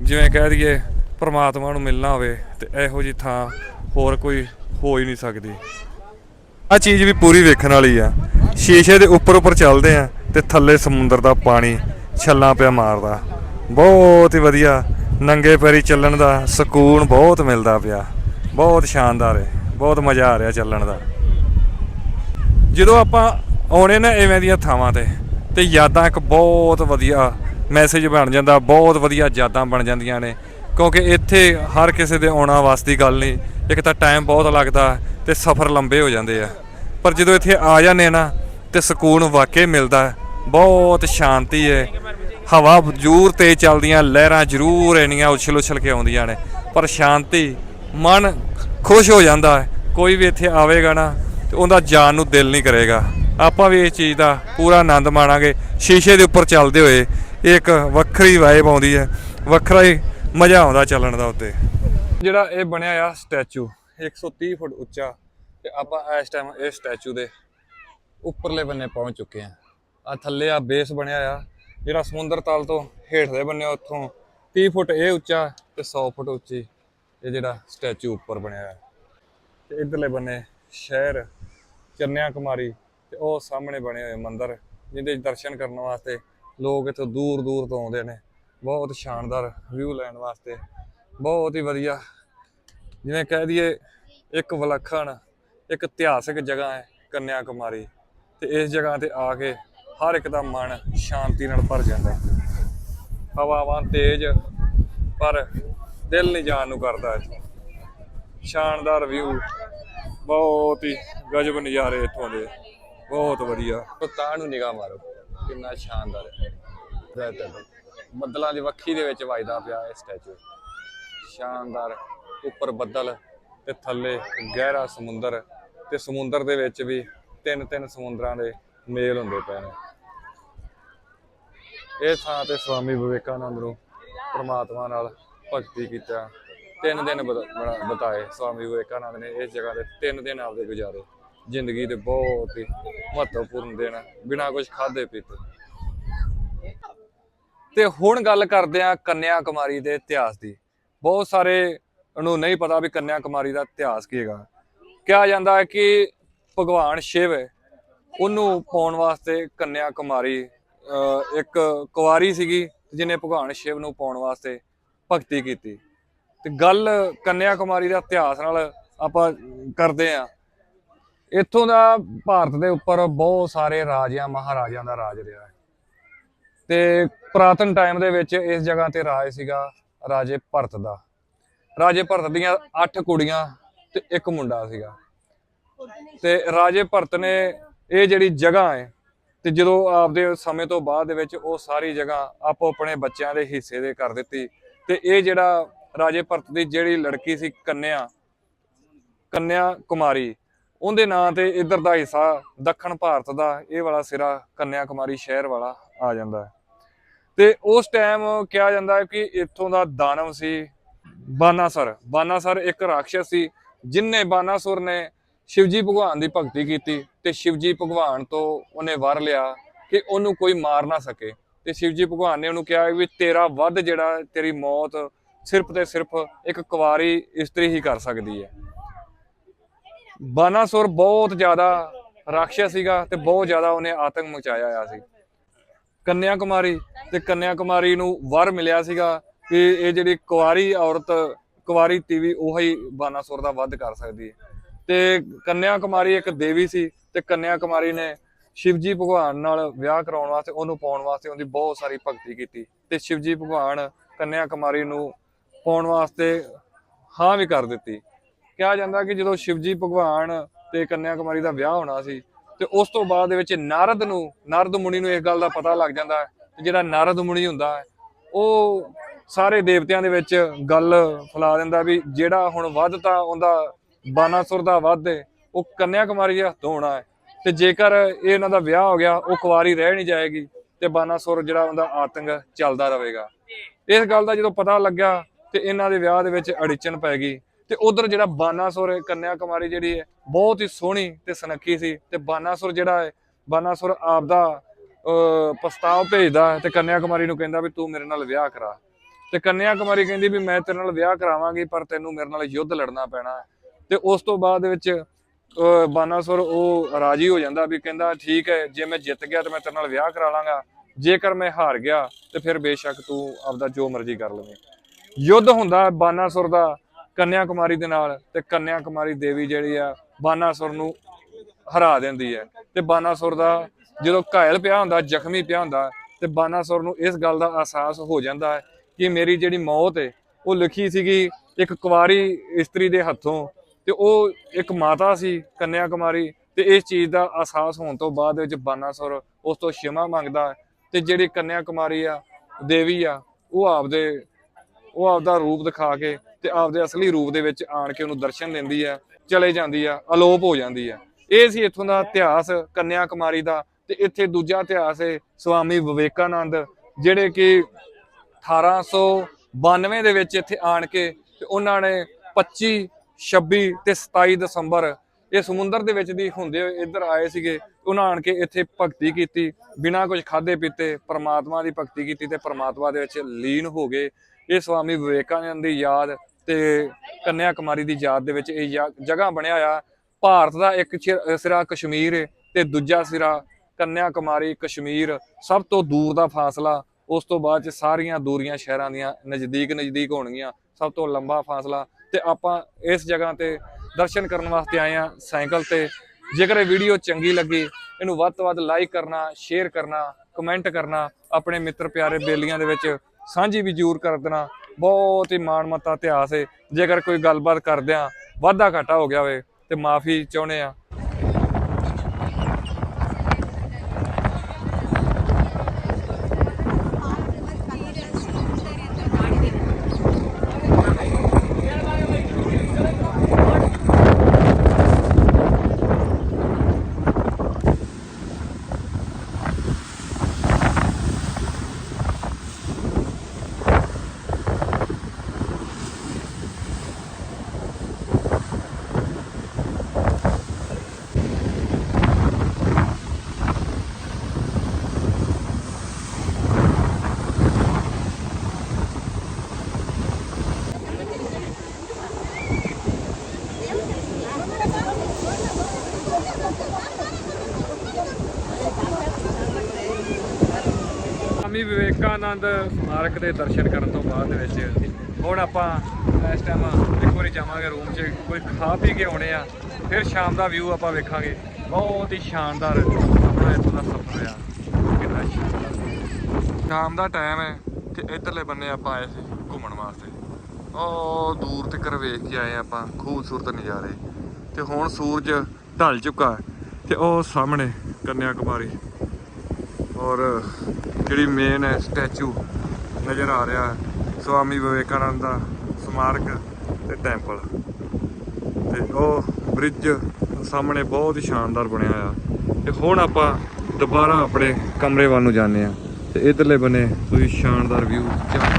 ਜਿਵੇਂ ਕਹਿ ਦਈਏ, ਪ੍ਰਮਾਤਮਾ ਨੂੰ ਮਿਲਣਾ ਹੋਵੇ ਤੇ ਇਹੋ ਜੀ ਥਾਂ ਹੋਰ ਕੋਈ ਹੋ ਹੀ ਨਹੀਂ ਸਕਦੀ। ਆ ਚੀਜ਼ ਵੀ ਪੂਰੀ ਵੇਖਣ ਵਾਲੀ ਆ। ਸ਼ੀਸ਼ੇ ਦੇ ਉੱਪਰ ਉੱਪਰ ਚੱਲਦੇ ਆ ਤੇ ਥੱਲੇ ਸਮੁੰਦਰ ਦਾ ਪਾਣੀ ਛੱਲਾਂ ਪਿਆ ਮਾਰਦਾ। ਬਹੁਤ ਹੀ ਵਧੀਆ ਨੰਗੇ ਪੈਰੀ ਚੱਲਣ ਦਾ ਸਕੂਨ ਬਹੁਤ ਮਿਲਦਾ ਪਿਆ। ਬਹੁਤ ਸ਼ਾਨਦਾਰ ਹੈ। ਬਹੁਤ ਮਜ਼ਾ ਆ ਰਿਹਾ ਚੱਲਣ ਦਾ। ਜਦੋਂ ਆਪਾਂ ਆਉਣੇ ਨਾ ਐਵੇਂ ਦੀਆਂ ਥਾਵਾਂ ਤੇ ਤੇ ਯਾਦਾਂ ਇੱਕ ਬਹੁਤ ਵਧੀਆ ਮੈਸੇਜ ਬਣ ਜਾਂਦਾ, ਬਹੁਤ ਵਧੀਆ ਯਾਦਾਂ ਬਣ ਜਾਂਦੀਆਂ ਨੇ। ਕਿਉਂਕਿ ਇੱਥੇ ਹਰ ਕਿਸੇ ਦੇ ਆਉਣਾ ਵਾਸਤੇ ਗੱਲ ਨਹੀਂ। ਇੱਕ ਤਾਂ ਟਾਈਮ ਬਹੁਤ ਲੱਗਦਾ ਤੇ ਸਫ਼ਰ ਲੰਬੇ ਹੋ ਜਾਂਦੇ ਆ। ਪਰ ਜਦੋਂ ਇੱਥੇ ਆ ਜਾਂਦੇ ਨਾ, ਤੇ ਸਕੂਨ ਵਾਕਈ ਮਿਲਦਾ। ਬਹੁਤ ਸ਼ਾਂਤੀ ਹੈ। ਹਵਾ ਜ਼ਰੂਰ ਤੇ ਚੱਲਦੀਆਂ, ਲਹਿਰਾਂ ਜ਼ਰੂਰ ਇੰਨੀਆਂ ਉਛਲ ਉਛਲ ਕੇ ਆਉਂਦੀਆਂ ਨੇ, ਪਰ ਸ਼ਾਂਤੀ, ਮਨ ਖੁਸ਼ ਹੋ ਜਾਂਦਾ ਹੈ। ਕੋਈ ਵੀ ਇੱਥੇ ਆਵੇਗਾ ਨਾ, ਤੇ ਉਹਦਾ ਜਾਣ ਨੂੰ ਦਿਲ ਨਹੀਂ ਕਰੇਗਾ। ਆਪਾਂ ਵੀ ਇਸ ਚੀਜ਼ ਦਾ ਪੂਰਾ ਆਨੰਦ ਮਾਣਾਂਗੇ। ਸ਼ੀਸ਼ੇ ਦੇ ਉੱਪਰ ਚੱਲਦੇ ਹੋਏ ਇਹ ਇੱਕ ਵੱਖਰੀ ਵਾਈਬ ਆਉਂਦੀ ਹੈ। ਵੱਖਰਾ ਹੀ ਮਜ਼ਾ ਆਉਂਦਾ ਚੱਲਣ ਦਾ ਉੱਤੇ। ਜਿਹੜਾ ਇਹ ਬਣਿਆ ਆ ਸਟੈਚੂ 130 ਫੁੱਟ ਉੱਚਾ, ਤੇ ਆਪਾਂ ਇਸ ਟਾਈਮ ਇਹ ਸਟੈਚੂ ਦੇ ਉੱਪਰਲੇ ਬੰਨੇ ਪਹੁੰਚ ਚੁੱਕੇ ਆ ਆ ਥੱਲੇ ਆ ਬੇਸ ਬਣਿਆ ਆ ਜਿਹੜਾ ਸਮੁੰਦਰ ਤਲ ਤੋਂ ਹੇਠਲੇ ਬੰਨੇ ਉੱਥੋਂ 30 ਫੁੱਟ ਇਹ ਉੱਚਾ ਤੇ 100 ਫੁੱਟ ਉੱਚੀ ਇਹ ਜਿਹੜਾ ਸਟੈਚੂ ਉੱਪਰ ਬਣਿਆ ਹੈ ਤੇ ਇਧਰਲੇ ਬੰਨੇ ਸ਼ਹਿਰ ਚੰਨਿਆ ਕੁਮਾਰੀ ਤੇ ਉਹ ਸਾਹਮਣੇ ਬਣੇ ਹੋਏ ਮੰਦਿਰ, ਜਿਹਦੇ ਦਰਸ਼ਨ ਕਰਨ ਵਾਸਤੇ ਲੋਕ ਇੱਥੋਂ ਦੂਰ ਦੂਰ ਤੋਂ ਆਉਂਦੇ ਨੇ। ਬਹੁਤ ਸ਼ਾਨਦਾਰ ਵਿਊ ਲੈਣ ਵਾਸਤੇ। ਬਹੁਤ ਹੀ ਵਧੀਆ। ਜਿਵੇਂ ਕਹਿ ਦਈਏ, ਇੱਕ ਵਿਲੱਖਣ, ਇੱਕ ਇਤਿਹਾਸਿਕ ਜਗ੍ਹਾ ਹੈ ਕੰਨਿਆ ਕੁਮਾਰੀ ਤੇ ਇਸ ਜਗ੍ਹਾ ਤੇ ਆ ਕੇ ਹਰ ਇੱਕ ਦਾ ਮਨ ਸ਼ਾਂਤੀ ਨਾਲ ਭਰ ਜਾਂਦਾ ਹਵਾਵਾਂ ਤੇਜ਼, ਪਰ ਦਿਲ ਨਹੀਂ ਜਾਣ ਨੂੰ ਕਰਦਾ ਸ਼ਾਨਦਾਰ ਵਿਊ ਬਹੁਤ ਹੀ ਗਜਬ ਨਜ਼ਾਰੇ ਇੱਥੋਂ ਦੇ। ਬਹੁਤ ਵਧੀਆ। ਤਾਂ ਨੂੰ ਨਿਗਾਹ ਮਾਰੋ, ਕਿੰਨਾ ਸ਼ਾਨਦਾਰ ਹੈ। ਬੱਦਲਾਂ ਦੀ ਵੱਖੀ ਦੇ ਵਿੱਚ ਵੱਜਦਾ ਪਿਆ ਇਹ ਸਟੈਚੂ। ਸ਼ਾਨਦਾਰ ਉੱਪਰ ਬੱਦਲ ਤੇ ਥੱਲੇ ਗਹਿਰਾ ਸਮੁੰਦਰ, ਤੇ ਸਮੁੰਦਰ ਦੇ ਵਿੱਚ ਵੀ ਤਿੰਨ ਤਿੰਨ ਸਮੁੰਦਰਾਂ ਦੇ ਮੇਲ ਹੁੰਦੇ ਪਏ ਨੇ। ਇਹ ਥਾਂ ਤੇ ਸਵਾਮੀ ਵਿਵੇਕਾਨੰਦ ਨੂੰ ਪ੍ਰਮਾਤਮਾ ਨਾਲ ਭਗਤੀ ਕੀਤਾ। ਤਿੰਨ ਦਿਨ ਬਤ- ਬਣਾ- ਬਿਤਾਏ ਸਵਾਮੀ ਵਿਵੇਕਾਨੰਦ ਨੇ ਇਸ ਜਗ੍ਹਾ ਤੇ ਤਿੰਨ ਦਿਨ ਆਪਦੇ ਗੁਜ਼ਾਰੇ। ਜ਼ਿੰਦਗੀ ਦੇ ਬਹੁਤ ਹੀ ਮਹੱਤਵਪੂਰਨ ਦਿਨ ਬਿਨਾਂ ਕੁਝ ਖਾਦੇ ਪੀਤੇ। ਤੇ ਹੁਣ ਗੱਲ ਕਰਦੇ ਆ ਕੰਨਿਆ ਕੁਮਾਰੀ ਦੇ ਇਤਿਹਾਸ ਦੀ। ਬਹੁਤ ਸਾਰੇ ਨੂੰ ਨਹੀਂ ਪਤਾ ਵੀ ਕੰਨਿਆ ਕੁਮਾਰੀ ਦਾ ਇਤਿਹਾਸ ਕੀ ਹੈਗਾ। ਕਿਹਾ ਜਾਂਦਾ ਹੈ ਕਿ ਭਗਵਾਨ ਸ਼ਿਵ ਉਹਨੂੰ ਪਾਉਣ ਵਾਸਤੇ ਕੰਨਿਆ ਕੁਮਾਰੀ ਇੱਕ ਕੁਵਾਰੀ ਸੀਗੀ ਜਿਹਨੇ ਭਗਵਾਨ ਸ਼ਿਵ ਨੂੰ ਪਾਉਣ ਵਾਸਤੇ ਭਗਤੀ ਕੀਤੀ। ਤੇ ਗੱਲ ਕੰਨਿਆ ਕੁਮਾਰੀ ਦਾ ਇਤਿਹਾਸ ਨਾਲ ਆਪਾਂ ਕਰਦੇ ਆ। ਇੱਥੋਂ ਦਾ ਭਾਰਤ ਦੇ ਉੱਪਰ ਬਹੁਤ ਸਾਰੇ ਰਾਜਿਆਂ, ਮਹਾਰਾਜਿਆਂ ਦਾ ਰਾਜ ਰਿਹਾ ਹੈ। ਤੇ ਪ੍ਰਾਤਨ ਟਾਈਮ ਦੇ ਵਿੱਚ ਇਸ ਜਗ੍ਹਾ ਤੇ ਰਾਜ ਸੀਗਾ ਰਾਜੇ ਭਰਤ ਦਾ। ਰਾਜੇ ਭਰਤ ਦੀਆਂ 8 ਕੁੜੀਆਂ ਤੇ ਇੱਕ ਮੁੰਡਾ ਸੀਗਾ। ਤੇ ਰਾਜੇ ਭਰਤ ਨੇ ਇਹ ਜਿਹੜੀ ਜਗ੍ਹਾ ਹੈ ਤੇ ਜਦੋਂ ਆਪਦੇ ਸਮੇਂ ਤੋਂ ਬਾਅਦ ਦੇ ਵਿੱਚ ਉਹ ਸਾਰੀ ਜਗ੍ਹਾ ਆਪੋ ਆਪਣੇ ਬੱਚਿਆਂ ਦੇ ਹਿੱਸੇ ਦੇ ਕਰ ਦਿੱਤੀ ਤੇ ਇਹ ਜਿਹੜਾ ਰਾਜੇ ਭਰਤ ਦੀ ਜਿਹੜੀ ਲੜਕੀ ਸੀ ਕੰਨਿਆ ਕੰਨਿਆ ਕੁਮਾਰੀ, ਉਹਦੇ ਨਾਂ ਤੇ ਇੱਧਰ ਦਾ ਹਿੱਸਾ ਦੱਖਣ ਭਾਰਤ ਦਾ ਇਹ ਵਾਲਾ ਸਿਰਾ ਕੰਨਿਆ ਕੁਮਾਰੀ ਸ਼ਹਿਰ ਵਾਲਾ ਆ ਜਾਂਦਾ ਹੈ। ਤੇ ਉਸ ਟਾਈਮ ਕਿਹਾ ਜਾਂਦਾ ਹੈ ਕਿ ਇੱਥੋਂ ਦਾ ਦਾਨਵ ਸੀ ਬਾਨਾਸਰ। ਬਾਨਾਸਰ ਇੱਕ ਰਾਖਸ਼ ਸੀ ਜਿਨਨੇ ਬਾਨਾਸੁਰ ਨੇ ਸ਼ਿਵਜੀ ਭਗਵਾਨ ਦੀ ਭਗਤੀ ਕੀਤੀ ਤੇ ਸ਼ਿਵਜੀ ਭਗਵਾਨ ਤੋਂ ਉਹਨੇ ਵਰ ਲਿਆ ਕਿ ਉਹਨੂੰ ਕੋਈ ਮਾਰ ਨਾ ਸਕੇ। ਤੇ ਸ਼ਿਵਜੀ ਭਗਵਾਨ ਨੇ ਉਹਨੂੰ ਕਿਹਾ ਵੀ ਤੇਰਾ ਵੱਧ ਜਿਹੜਾ ਤੇਰੀ ਮੌਤ ਸਿਰਫ ਤੇ ਸਿਰਫ ਇੱਕ ਕੁਵਾਰੀ ਇਸਤਰੀ ਹੀ ਕਰ ਸਕਦੀ ਹੈ। ਬਾਨਾਸੁਰ ਬਹੁਤ ਜ਼ਿਆਦਾ ਰਾਖਸ਼ ਸੀਗਾ ਤੇ ਬਹੁਤ ਜ਼ਿਆਦਾ ਉਹਨੇ ਆਤੰਕ ਮਚਾਇਆ ਹੋਇਆ ਸੀ। ਕੰਨਿਆ ਕੁਮਾਰੀ ਤੇ ਕੰਨਿਆ ਕੁਮਾਰੀ ਨੂੰ ਵਰ ਮਿਲਿਆ ਸੀਗਾ ਕਿ ਇਹ ਜਿਹੜੀ ਕੁਆਰੀ ਔਰਤ ਕੁਆਰੀ ਤੀਵੀ, ਉਹੀ ਬਾਨਾਸੁਰ ਦਾ ਵੱਧ ਕਰ ਸਕਦੀ ਹੈ। ਤੇ ਕੰਨਿਆ ਕੁਮਾਰੀ ਇੱਕ ਦੇਵੀ ਸੀ ਤੇ ਕੰਨਿਆ ਕੁਮਾਰੀ ਨੇ ਸ਼ਿਵਜੀ ਭਗਵਾਨ ਨਾਲ ਵਿਆਹ ਕਰਾਉਣ ਵਾਸਤੇ, ਉਹਨੂੰ ਪਾਉਣ ਵਾਸਤੇ ਉਹਦੀ ਬਹੁਤ ਸਾਰੀ ਭਗਤੀ ਕੀਤੀ ਤੇ ਸ਼ਿਵਜੀ ਭਗਵਾਨ ਕੰਨਿਆ ਕੁਮਾਰੀ ਨੂੰ ਪਾਉਣ ਵਾਸਤੇ ਹਾਂ ਵੀ ਕਰ ਦਿੱਤੀ। ਕਿਹਾ ਜਾਂਦਾ ਕਿ ਜਦੋਂ ਸ਼ਿਵਜੀ ਭਗਵਾਨ ਤੇ ਕੰਨਿਆ ਕੁਮਾਰੀ ਦਾ ਵਿਆਹ ਹੋਣਾ ਸੀ ਤੇ ਉਸ ਤੋਂ ਬਾਅਦ ਦੇ ਵਿੱਚ ਨਾਰਦ ਨੂੰ, ਨਾਰਦ ਮੁਨੀ ਨੂੰ ਇਸ ਗੱਲ ਦਾ ਪਤਾ ਲੱਗ ਜਾਂਦਾ ਹੈ ਜਿਹੜਾ ਨਾਰਦ ਮੁਨੀ ਹੁੰਦਾ ਹੈ, ਉਹ ਸਾਰੇ ਦੇਵਤਿਆਂ ਦੇ ਵਿੱਚ ਗੱਲ ਫੈਲਾ ਦਿੰਦਾ ਵੀ ਜਿਹੜਾ ਹੁਣ ਵੱਧ ਤਾਂ ਉਹਦਾ ਬਾਨਾਸੁਰ ਦਾ ਵੱਧ ਹੈ ਉਹ ਕੰਨਿਆ ਕੁਮਾਰੀ ਦੇ ਹੱਥੋਂ ਹੋਣਾ ਹੈ ਤੇ ਜੇਕਰ ਇਹ ਇਹਨਾਂ ਦਾ ਵਿਆਹ ਹੋ ਗਿਆ ਉਹ ਕੁਵਾਰੀ ਰਹਿ ਨਹੀਂ ਜਾਏਗੀ ਤੇ ਬਾਨਾਸੁਰ ਜਿਹੜਾ ਉਹਦਾ ਆਤੰਕ ਚੱਲਦਾ ਰਹੇਗਾ। ਇਸ ਗੱਲ ਦਾ ਜਦੋਂ ਪਤਾ ਲੱਗਿਆ ਤੇ ਇਹਨਾਂ ਦੇ ਵਿਆਹ ਦੇ ਵਿੱਚ ਅੜਿਚਣ ਪੈ ਗਈ ਤੇ ਉਧਰ ਜਿਹੜਾ ਬਾਨਾਸੁਰ ਕੰਨਿਆ ਕੁਮਾਰੀ ਜਿਹੜੀ ਹੈ ਬਹੁਤ ਹੀ ਸੋਹਣੀ ਤੇ ਸੁਨੱਖੀ ਸੀ ਤੇ ਬਾਨਾਸੁਰ ਜਿਹੜਾ ਹੈ ਬਾਨਾਸੁਰ ਆਪਦਾ ਅਹ, ਪ੍ਰਸਤਾਵ ਭੇਜਦਾ ਹੈ ਤੇ ਕੰਨਿਆ ਕੁਮਾਰੀ ਨੂੰ ਕਹਿੰਦਾ ਵੀ ਤੂੰ ਮੇਰੇ ਨਾਲ ਵਿਆਹ ਕਰਾ। ਤੇ ਕੰਨਿਆ ਕੁਮਾਰੀ ਕਹਿੰਦੀ ਵੀ ਮੈਂ ਤੇਰੇ ਨਾਲ ਵਿਆਹ ਕਰਾਵਾਂਗੀ ਪਰ ਤੈਨੂੰ ਮੇਰੇ ਨਾਲ ਯੁੱਧ ਲੜਨਾ ਪੈਣਾ ਤੇ ਉਸ ਤੋਂ ਬਾਅਦ ਵਿੱਚ ਅਹ, ਬਾਨਾਸੁਰ ਉਹ ਰਾਜੀ ਹੋ ਜਾਂਦਾ ਵੀ ਕਹਿੰਦਾ ਠੀਕ ਹੈ ਜੇ ਮੈਂ ਜਿੱਤ ਗਿਆ ਤਾਂ ਮੈਂ ਤੇਰੇ ਨਾਲ ਵਿਆਹ ਕਰਾ ਲਾਂਗਾ। ਜੇਕਰ ਮੈਂ ਹਾਰ ਗਿਆ ਤੇ ਫਿਰ ਬੇਸ਼ੱਕ ਤੂੰ ਆਪਦਾ ਜੋ ਮਰਜ਼ੀ ਕਰ ਲਵੇਂ। ਯੁੱਧ ਹੁੰਦਾ ਹੈ ਬਾਨਾਸੁਰ ਦਾ ਕੰਨਿਆ ਕੁਮਾਰੀ ਦੇ ਨਾਲ ਤੇ ਕੰਨਿਆ ਕੁਮਾਰੀ ਦੇਵੀ ਜਿਹੜੀ ਆ ਬਾਨਾਸੁਰ ਨੂੰ ਹਰਾ ਦਿੰਦੀ ਹੈ। ਤੇ ਬਾਨਾਸੁਰ ਦਾ ਜਦੋਂ ਘਾਇਲ ਪਿਆ ਹੁੰਦਾ ਜ਼ਖਮੀ ਪਿਆ ਹੁੰਦਾ ਤੇ ਬਾਨਾਸੁਰ ਨੂੰ ਇਸ ਗੱਲ ਦਾ ਅਹਿਸਾਸ ਹੋ ਜਾਂਦਾ ਹੈ ਕਿ ਮੇਰੀ ਜਿਹੜੀ ਮੌਤ ਹੈ ਉਹ ਲਿਖੀ ਸੀਗੀ ਇੱਕ ਕੁਵਾਰੀ ਇਸਤਰੀ ਦੇ ਹੱਥੋਂ ਤੇ ਉਹ ਇੱਕ ਮਾਤਾ ਸੀ ਕੰਨਿਆ ਕੁਮਾਰੀ ਤੇ ਇਸ ਚੀਜ਼ ਦਾ ਅਹਿਸਾਸ ਹੋਣ ਤੋਂ ਬਾਅਦ ਵਿੱਚ ਬਾਨਾਸੁਰ ਉਸ ਤੋਂ ਸ਼ਿਮਾ ਮੰਗਦਾ ਤੇ ਜਿਹੜੀ ਕੰਨਿਆ ਕੁਮਾਰੀ ਆ, ਦੇਵੀ ਆ, ਉਹ ਆਪਦੇ, ਉਹ ਆਪਦਾ ਰੂਪ ਦਿਖਾ ਕੇ ਤੇ ਆਪਦੇ ਅਸਲੀ ਰੂਪ ਦੇ ਵਿੱਚ ਆਣ ਕੇ ਉਹਨੂੰ ਦਰਸ਼ਨ ਦਿੰਦੀ ਆ, ਚਲੇ ਜਾਂਦੀ ਆ, ਅਲੋਪ ਹੋ ਜਾਂਦੀ ਆ। ਇਹ ਸੀ ਇੱਥੋਂ ਦਾ ਇਤਿਹਾਸ ਕੰਨਿਆ ਕੁਮਾਰੀ ਦਾ ਤੇ ਇੱਥੇ ਦੂਜਾ ਇਤਿਹਾਸ ਹੈ ਸੁਆਮੀ ਵਿਵੇਕਾਨੰਦ, ਜਿਹੜੇ ਕਿ 1892 ਦੇ ਵਿੱਚ ਇੱਥੇ ਆਣ ਕੇ ਤੇ ਉਹਨਾਂ ਨੇ 25 26 ਤੇ 27 ਦਸੰਬਰ ਇਹ ਸਮੁੰਦਰ ਦੇ ਵਿੱਚ ਦੀ ਹੁੰਦੇ ਹੋਏ ਇੱਧਰ ਆਏ ਸੀਗੇ ਉਹਨਾਂ ਆਣ ਕੇ ਇੱਥੇ ਭਗਤੀ ਕੀਤੀ, ਬਿਨਾਂ ਕੁਝ ਖਾਦੇ ਪੀਤੇ ਪਰਮਾਤਮਾ ਦੀ ਭਗਤੀ ਕੀਤੀ ਤੇ ਪਰਮਾਤਮਾ ਦੇ ਵਿੱਚ ਲੀਨ ਹੋ ਗਏ। ਇਹ ਸਵਾਮੀ ਵਿਵੇਕਾਨੰਦ ਦੀ ਯਾਦ ਤੇ ਕੰਨਿਆ ਕੁਮਾਰੀ ਦੀ ਯਾਦ ਦੇ ਵਿੱਚ ਇਹ ਜਾ- ਜਗ੍ਹਾ ਬਣਿਆ ਆ ਭਾਰਤ ਦਾ ਇੱਕ ਸਿਰਾ ਕਸ਼ਮੀਰ ਹੈ ਤੇ ਦੂਜਾ ਸਿਰਾ ਕੰਨਿਆ ਕੁਮਾਰੀ ਕਸ਼ਮੀਰ। ਸਭ ਤੋਂ ਦੂਰ ਦਾ ਫਾਸਲਾ, ਉਸ ਤੋਂ ਬਾਅਦ ਚ ਸਾਰੀਆਂ ਦੂਰੀਆਂ ਸ਼ਹਿਰਾਂ ਦੀਆਂ ਨਜ਼ਦੀਕ ਨਜ਼ਦੀਕ ਹੋਣਗੀਆਂ। ਸਭ ਤੋਂ ਲੰਬਾ ਫਾਸਲਾ ਤੇ ਆਪਾਂ ਇਸ ਜਗ੍ਹਾ ਤੇ ਦਰਸ਼ਨ ਕਰਨ ਵਾਸਤੇ ਆਏ ਆ ਸਾਈਕਲ ਤੇ। ਜੇਕਰ ਇਹ ਵੀਡੀਓ ਚੰਗੀ ਲੱਗੀ, ਇਹਨੂੰ ਵੱਧ ਤੋਂ ਵੱਧ ਲਾਈਕ ਕਰਨਾ ਸ਼ੇਅਰ ਕਰਨਾ ਕਮੈਂਟ ਕਰਨਾ, ਆਪਣੇ ਮਿੱਤਰ ਪਿਆਰੇ ਬੇਲੀਆਂ ਦੇ ਵਿੱਚ ਸਾਂਝੀ ਵੀ ਜ਼ਰੂਰ ਕਰ ਦੇਣਾ। ਬਹੁਤ ਹੀ ਮਾਣ ਮੱਤਾ ਇਤਿਹਾਸ ਹੈ। ਜੇਕਰ ਕੋਈ ਗੱਲਬਾਤ ਕਰਦਿਆਂ ਵਾਧਾ ਘਾਟਾ ਹੋ ਗਿਆ ਹੋਵੇ ਤੇ ਮਾਫੀ ਚਾਹੁੰਦੇ ਆ ਸਵਾਮੀ ਵਿਵੇਕਾਨੰਦ ਸਮਾਰਕ ਦੇ ਦਰਸ਼ਨ ਕਰਨ ਤੋਂ ਬਾਅਦ ਦੇ ਵਿੱਚ ਹੁਣ ਆਪਾਂ ਇਸ ਟਾਈਮ ਇੱਕ ਵਾਰੀ ਜਾਵਾਂਗੇ ਰੂਮ 'ਚ, ਕੋਈ ਖਾ ਪੀ ਕੇ ਆਉਣੇ ਆ। ਫਿਰ ਸ਼ਾਮ ਦਾ ਵਿਊ ਆਪਾਂ ਵੇਖਾਂਗੇ। ਬਹੁਤ ਹੀ ਸ਼ਾਨਦਾਰ ਆਪਣਾ ਇੱਥੋਂ ਦਾ ਸਫ਼ਰ ਆ। ਕਿੰਨਾ ਸ਼ਾਨਦਾਰ ਸ਼ਾਮ ਦਾ ਟਾਈਮ ਹੈ ਤੇ ਇੱਧਰਲੇ ਬੰਨੇ ਆਪਾਂ ਆਏ ਸੀ ਘੁੰਮਣ ਵਾਸਤੇ। ਉਹ ਦੂਰ ਤੱਕ ਵੇਖ ਕੇ ਆਏ ਆਪਾਂ, ਖੂਬਸੂਰਤ ਨਜ਼ਾਰੇ। ਤੇ ਹੁਣ ਸੂਰਜ ਢਲ ਚੁੱਕਾ ਹੈ ਤੇ ਉਹ ਸਾਹਮਣੇ ਕੰਨਿਆ ਕੁਮਾਰੀ ਔਰ ਜਿਹੜੀ ਮੇਨ ਹੈ ਸਟੈਚੂ ਨਜ਼ਰ ਆ ਰਿਹਾ ਹੈ, ਸਵਾਮੀ ਵਿਵੇਕਾਨੰਦ ਦਾ ਸਮਾਰਕ ਤੇ ਟੈਂਪਲ ਤੇ ਉਹ ਬ੍ਰਿਜ ਸਾਹਮਣੇ ਬਹੁਤ ਹੀ ਸ਼ਾਨਦਾਰ ਬਣਿਆ ਆ ਤੇ ਹੁਣ ਆਪਾਂ ਦੁਬਾਰਾ ਆਪਣੇ ਕਮਰੇ ਵੱਲ ਨੂੰ ਜਾਂਦੇ ਆ ਤੇ ਇਧਰਲੇ ਬੰਨੇ ਤੁਸੀਂ ਸ਼ਾਨਦਾਰ ਵਿਊ ਚਾਹ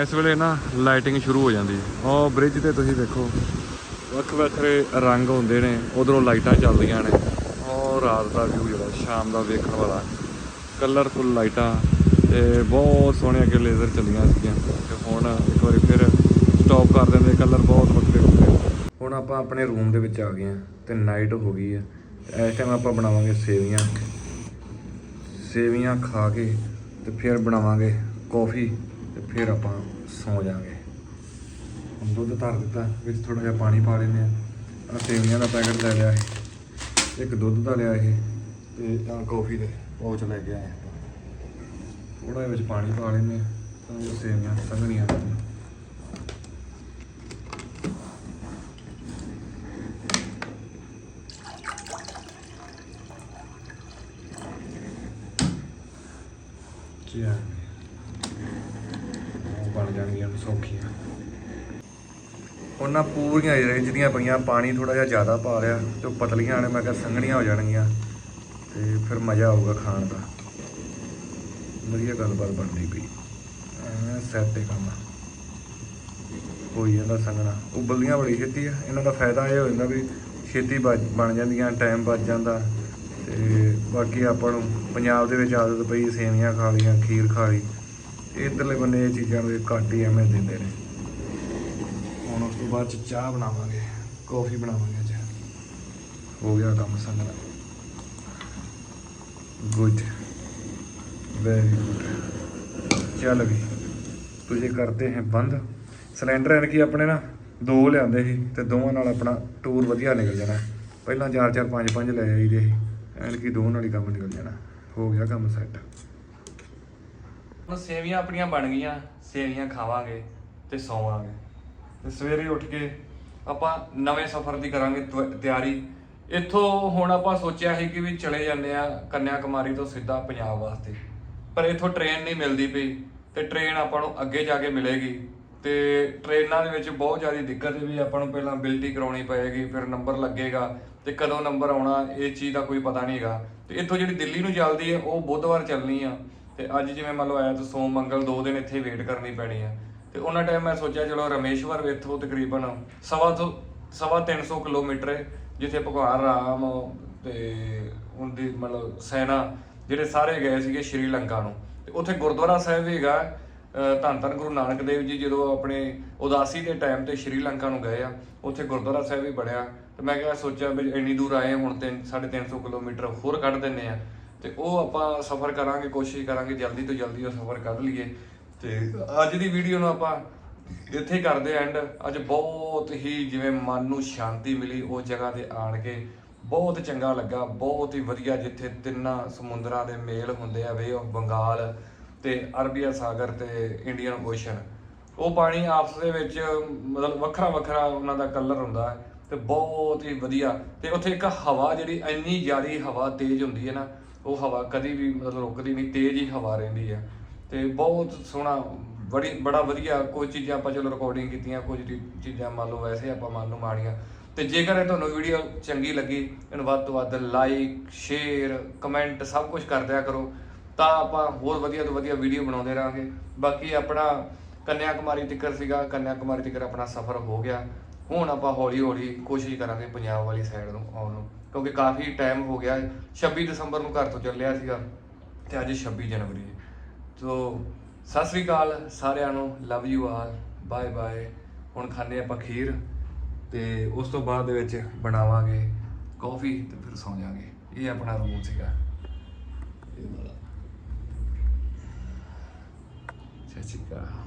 ਇਸ ਵੇਲੇ ਨਾ ਲਾਈਟਿੰਗ ਸ਼ੁਰੂ ਹੋ ਜਾਂਦੀ ਹੈ। ਉਹ ਬ੍ਰਿਜ ਤੇ ਤੁਸੀਂ ਦੇਖੋ ਵੱਖ ਵੱਖਰੇ ਰੰਗ ਹੁੰਦੇ ਨੇ, ਉਧਰੋਂ ਲਾਈਟਾਂ ਚੱਲਦੀਆਂ ਨੇ ਉਹ ਰਾਤ ਦਾ ਵਿਊ ਜਿਹੜਾ, ਸ਼ਾਮ ਦਾ ਵੇਖਣ ਵਾਲਾ। ਕਲਰਫੁੱਲ ਲਾਈਟਾਂ ਤੇ ਬਹੁਤ ਸੋਹਣੇ ਅੱਗੇ ਲੇਜ਼ਰ ਚੱਲੀਆਂ ਸੀਗੀਆਂ ਤੇ ਹੁਣ ਇੱਕ ਵਾਰੀ ਫਿਰ ਸਟਾਪ ਕਰ ਦਿੰਦੇ ਕਲਰ ਬਹੁਤ ਵੱਖਰੇ ਵੱਖਰੇ। ਹੁਣ ਆਪਾਂ ਆਪਣੇ ਰੂਮ ਦੇ ਵਿੱਚ ਆ ਗਏ ਆ ਤੇ ਨਾਈਟ ਹੋ ਗਈ ਹੈ। ਇਸ ਟਾਈਮ ਆਪਾਂ ਬਣਾਵਾਂਗੇ ਸੇਵੀਆਂ। ਸੇਵੀਆਂ ਖਾ ਕੇ ਤੇ ਫਿਰ ਬਣਾਵਾਂਗੇ ਕੌਫੀ ਤੇ ਫਿਰ ਆਪਾਂ ਸੌ ਜਾਾਂਗੇ ਹੁਣ ਦੁੱਧ ਧਰ ਦਿੱਤਾ, ਵਿੱਚ ਥੋੜਾ ਜਿਹਾ ਪਾਣੀ ਪਾ ਲੈਂਦੇ ਆ ਆ ਸੇਵੀਆਂ ਦਾ ਪੈਕਟ ਲੈ ਲਿਆ ਇਹ। ਇੱਕ ਦੁੱਧ ਦਾ ਲਿਆ ਇਹ ਤੇ ਆ ਕੌਫੀ ਦੇ ਪੌਚ ਲੈ ਕੇ ਆਏ ਆਪਾਂ। ਥੋੜਾ ਜਿਹਾ ਵਿੱਚ ਪਾਣੀ ਪਾ ਲੈਂਦੇ ਆ ਤਾਂ ਸੇਵੀਆਂ ਸੰਘਣੀਆਂ ਰਹਿਣ ਕੀ ਆ ਉਹ ਬਣ ਜਾਣਗੀਆਂ ਸੌਖੀਆਂ ਉਹਨਾਂ ਪੂਰੀਆਂ ਰਿੰਜਦੀਆਂ ਪਈਆਂ, ਪਾਣੀ ਥੋੜਾ ਜਿਹਾ ਜ਼ਿਆਦਾ ਪਾ ਲਿਆ ਤੇ ਉਹ ਪਤਲੀਆਂ ਨੇ, ਮੈਂ ਕਿਹਾ ਸੰਘਣੀਆਂ ਹੋ ਜਾਣਗੀਆਂ ਤੇ ਫਿਰ ਮਜ਼ਾ ਆਊਗਾ ਖਾਣ ਦਾ। ਵਧੀਆ ਗੱਲਬਾਤ ਬਣਦੀ ਪਈ। ਐ ਸੈੱਟ ਹੀ ਕੰਮ ਕੋਈ ਜਾਂਦਾ ਸੰਗਣਾ ਉਬਲਦੀਆਂ ਬੜੀ ਛੇਤੀ ਆ। ਇਹਨਾਂ ਦਾ ਫਾਇਦਾ ਇਹ ਹੋ ਜਾਂਦਾ ਵੀ ਛੇਤੀ ਬਣ ਜਾਂਦੀਆਂ, ਟਾਈਮ ਬਚ ਜਾਂਦਾ ਤੇ ਬਾਕੀ ਆਪਾਂ ਨੂੰ ਪੰਜਾਬ ਦੇ ਵਿੱਚ ਆਦਤ ਪਈ ਸੇਵੀਆਂ ਖਾ ਲਈਆਂ, ਖੀਰ ਖਾ ਲਈ। ਇਧਰਲੇ ਬੰਨੇ ਇਹ ਚੀਜ਼ਾਂ ਨੂੰ ਘੱਟ ਹੀ ਐਵੇਂ ਦਿੰਦੇ ਨੇ। ਹੁਣ ਉਸ ਤੋਂ ਬਾਅਦ ਚ ਚਾਹ ਬਣਾਵਾਂਗੇ, ਕੌਫੀ ਬਣਾਵਾਂਗੇ ਅੱਜ। ਹੋ ਗਿਆ ਕੰਮ ਸੰਗਣਾ ਗੁੱਡ ਵੈਰੀ ਗੁੱਡ ਚੱਲ ਵੀ ਤੁਝੇ ਕਰਦੇ ਹੈ ਬੰਦ। ਸਿਲੰਡਰ ਐਨ ਕੀ ਆਪਣੇ ਨਾ ਦੋ ਲਿਆਂਦੇ ਸੀ ਤੇ ਦੋਵਾਂ ਨਾਲ ਆਪਣਾ ਟੂਰ ਵਧੀਆ ਨਿਕਲ ਜਾਣਾ। ਪਹਿਲਾਂ 4 4 5 5 ਲੈ ਆਈਦੇ ਸੀ। ਐਨ ਕੀ ਦੋ ਨਾਲ ਹੀ ਕੰਮ ਨਿਕਲ ਜਾਣਾ। ਹੋ ਗਿਆ ਕੰਮ ਸੈੱਟ ਹੁਣ ਸੇਵੀਆਂ ਆਪਣੀਆਂ ਬਣ ਗਈਆਂ। ਸੇਵੀਆਂ ਖਾਵਾਂਗੇ ਤੇ ਸੌਵਾਂਗੇ। ਤੇ ਸਵੇਰੇ ਉੱਠ ਕੇ ਆਪਾਂ ਨਵੇਂ ਸਫ਼ਰ ਦੀ ਕਰਾਂਗੇ ਤੁ- ਤਿਆਰੀ। ਇੱਥੋਂ ਹੁਣ ਆਪਾਂ ਸੋਚਿਆ ਸੀ ਕਿ ਵੀ ਚਲੇ ਜਾਂਦੇ ਆ ਕੰਨਿਆ ਕੁਮਾਰੀ ਤੋਂ ਸਿੱਧਾ ਪੰਜਾਬ ਵਾਸਤੇ। ਪਰ ਇੱਥੋਂ ਟ੍ਰੇਨ ਨਹੀਂ ਮਿਲਦੀ ਪਈ ਤੇ ਟ੍ਰੇਨ ਆਪਾਂ ਨੂੰ ਅੱਗੇ ਜਾ ਕੇ ਮਿਲੇਗੀ। ਤੇ ਟ੍ਰੇਨਾਂ ਦੇ ਵਿੱਚ ਬਹੁਤ ਜ਼ਿਆਦਾ ਦਿੱਕਤ ਹੈ ਵੀ ਆਪਾਂ ਨੂੰ ਪਹਿਲਾਂ ਬਿਲਟੀ ਕਰਾਉਣੀ ਪਏਗੀ, ਫਿਰ ਨੰਬਰ ਲੱਗੇਗਾ ਤੇ ਕਦੋਂ ਨੰਬਰ ਆਉਣਾ, ਇਹ ਚੀਜ਼ ਦਾ ਕੋਈ ਪਤਾ ਨਹੀਂ ਹੈਗਾ। ਤੇ ਇੱਥੋਂ ਜਿਹੜੀ ਦਿੱਲੀ ਨੂੰ ਚੱਲਦੀ ਹੈ, ਉਹ ਬੁੱਧਵਾਰ ਚੱਲਣੀ ਆ। ਤੇ ਅੱਜ ਜਿਵੇਂ ਮੰਨ ਲਓ ਐਤ ਸੋਮ, ਮੰਗਲ ਦੋ ਦਿਨ ਇੱਥੇ ਵੇਟ ਕਰਨੀ ਪੈਣੀ ਆ। ਤੇ ਉਹਨਾਂ ਟਾਈਮ ਮੈਂ ਸੋਚਿਆ ਚਲੋ ਰਮੇਸ਼ਵਰ ਇੱਥੋਂ ਤਕਰੀਬਨ ਸਵਾ ਤੋਂ ਸਵਾ 300 ਕਿਲੋਮੀਟਰ ਹੈ ਜਿੱਥੇ ਭਗਵਾਨ ਰਾਮ ਤੇ ਉਹਦੀ ਮਤਲਬ ਸੈਨਾ ਜਿਹੜੇ ਸਾਰੇ ਗਏ ਸੀਗੇ ਸ਼੍ਰੀਲੰਕਾ ਨੂੰ। ਤੇ ਉੱਥੇ ਗੁਰਦੁਆਰਾ ਸਾਹਿਬ ਵੀ ਹੈਗਾ ਧੰਨ ਧੰਨ ਗੁਰੂ ਨਾਨਕ ਦੇਵ ਜੀ ਜਦੋਂ ਆਪਣੇ ਉਦਾਸੀ ਦੇ ਟਾਈਮ ਤੇ ਸ਼੍ਰੀਲੰਕਾ ਨੂੰ ਗਏ ਆ ਉੱਥੇ ਗੁਰਦੁਆਰਾ ਸਾਹਿਬ ਵੀ ਬਣਿਆ। ਤੇ ਮੈਂ ਕਿਹਾ ਸੋਚਿਆ ਵੀ ਇੰਨੀ ਦੂਰ ਆਏ ਹਾਂ, ਹੁਣ ਤੇ 350 ਕਿਲੋਮੀਟਰ ਹੋਰ ਕੱਢ ਦਿੰਨੇ ਆ। ਤੇ ਉਹ ਆਪਾਂ ਸਫ਼ਰ ਕਰਾਂਗੇ ਕੋਸ਼ਿਸ਼ ਕਰਾਂਗੇ ਜਲਦੀ ਤੋਂ ਜਲਦੀ ਉਹ ਸਫ਼ਰ ਕੱਢ ਲਈਏ। ਤੇ ਅੱਜ ਦੀ ਵੀਡੀਓ ਨੂੰ ਆਪਾਂ ਇੱਥੇ ਕਰਦੇ ਐਂਡ ਅੱਜ ਬਹੁਤ ਹੀ ਜਿਵੇਂ ਮਨ ਨੂੰ ਸ਼ਾਂਤੀ ਮਿਲੀ, ਉਸ ਜਗ੍ਹਾ ਤੇ ਆਣ ਕੇ ਬਹੁਤ ਚੰਗਾ ਲੱਗਾ, ਬਹੁਤ ਹੀ ਵਧੀਆ ਜਿੱਥੇ ਤਿੰਨਾਂ ਸਮੁੰਦਰਾਂ ਦੇ ਮੇਲ ਹੁੰਦੇ ਆ ਵੇ ਆਫ ਬੰਗਾਲ ਤੇ ਅਰਬੀਆ ਸਾਗਰ ਤੇ ਇੰਡੀਅਨ ਓਸ਼ਨ ਉਹ ਪਾਣੀ ਆਪਸ ਦੇ ਵਿੱਚ ਮਤਲਬ ਵੱਖਰਾ ਵੱਖਰਾ ਉਹਨਾਂ ਦਾ ਕਲਰ ਹੁੰਦਾ ਹੈ ਤੇ ਬਹੁਤ ਹੀ ਵਧੀਆ। ਤੇ ਉੱਥੇ ਇੱਕ ਹਵਾ ਜਿਹੜੀ ਇੰਨੀ ਜ਼ਿਆਦਾ ਹਵਾ ਤੇਜ਼ ਹੁੰਦੀ ਹੈ ਨਾ, ਉਹ ਹਵਾ ਕਦੀ ਵੀ ਮਤਲਬ ਰੁਕਦੀ ਨਹੀਂ, ਤੇਜ਼ ਹੀ ਹਵਾ ਰਹਿੰਦੀ ਹੈ। ਤੇ ਬਹੁਤ ਸੋਹਣਾ, ਬੜੀ, ਬੜਾ ਵਧੀਆ ਕੁਝ ਚੀਜ਼ਾਂ ਆਪਾਂ ਚਲੋ ਰਿਕਾਰਡਿੰਗ ਕੀਤੀਆਂ, ਕੁਝ ਚੀਜ਼ਾਂ ਮੰਨ ਲਓ ਵੈਸੇ ਆਪਾਂ ਮੰਨ ਲਓ ਮਾੜੀਆਂ। ਤੇ ਜੇਕਰ ਇਹ ਤੁਹਾਨੂੰ ਵੀਡੀਓ ਚੰਗੀ ਲੱਗੀ, ਇਹਨੂੰ ਵੱਧ ਤੋਂ ਵੱਧ ਲਾਈਕ ਸ਼ੇਅਰ ਕਮੈਂਟ ਸਭ ਕੁਝ ਕਰ ਦਿਆ ਕਰੋ, ਤਾਂ ਆਪਾਂ ਹੋਰ ਵਧੀਆ ਤੋਂ ਵਧੀਆ ਵੀਡੀਓ ਬਣਾਉਂਦੇ ਰਹਾਂਗੇ। ਬਾਕੀ ਆਪਣਾ ਕੰਨਿਆ ਕੁਮਾਰੀ ਤੱਕਰ ਸੀਗਾ ਕੰਨਿਆ ਕੁਮਾਰੀ ਤੱਕਰ ਆਪਣਾ ਸਫ਼ਰ ਹੋ ਗਿਆ। ਹੁਣ ਆਪਾਂ ਹੌਲੀ ਹੌਲੀ ਕੋਸ਼ਿਸ਼ ਕਰਾਂਗੇ ਪੰਜਾਬ ਵਾਲੀ ਸਾਈਡ ਨੂੰ ਆਉਣ ਨੂੰ, ਕਿਉਂਕਿ ਕਾਫੀ ਟਾਈਮ ਹੋ ਗਿਆ। ਹੈ। 26 ਦਸੰਬਰ ਨੂੰ ਘਰ ਤੋਂ ਚੱਲਿਆ ਸੀਗਾ, ਤੇ ਅੱਜ 26 ਜਨਵਰੀ। ਸੋ, ਸਤਿ ਸ੍ਰੀ ਅਕਾਲ ਸਾਰਿਆਂ ਨੂੰ। Love you all bye bye ਹੁਣ ਖਾਣੇ ਆਪਾਂ ਖੀਰ ਤੇ ਉਸ ਤੋਂ ਬਾਅਦ ਦੇ ਵਿੱਚ ਬਣਾਵਾਂਗੇ ਕਾਫੀ ਤੇ ਫਿਰ ਸੌਂ ਜਾਾਂਗੇ ਇਹ ਆਪਣਾ ਰੂਮ ਸੀਗਾ। ਇਹ ਵਾਲਾ। ਸਤਿ ਸ਼੍ਰੀ ਅਕਾਲ।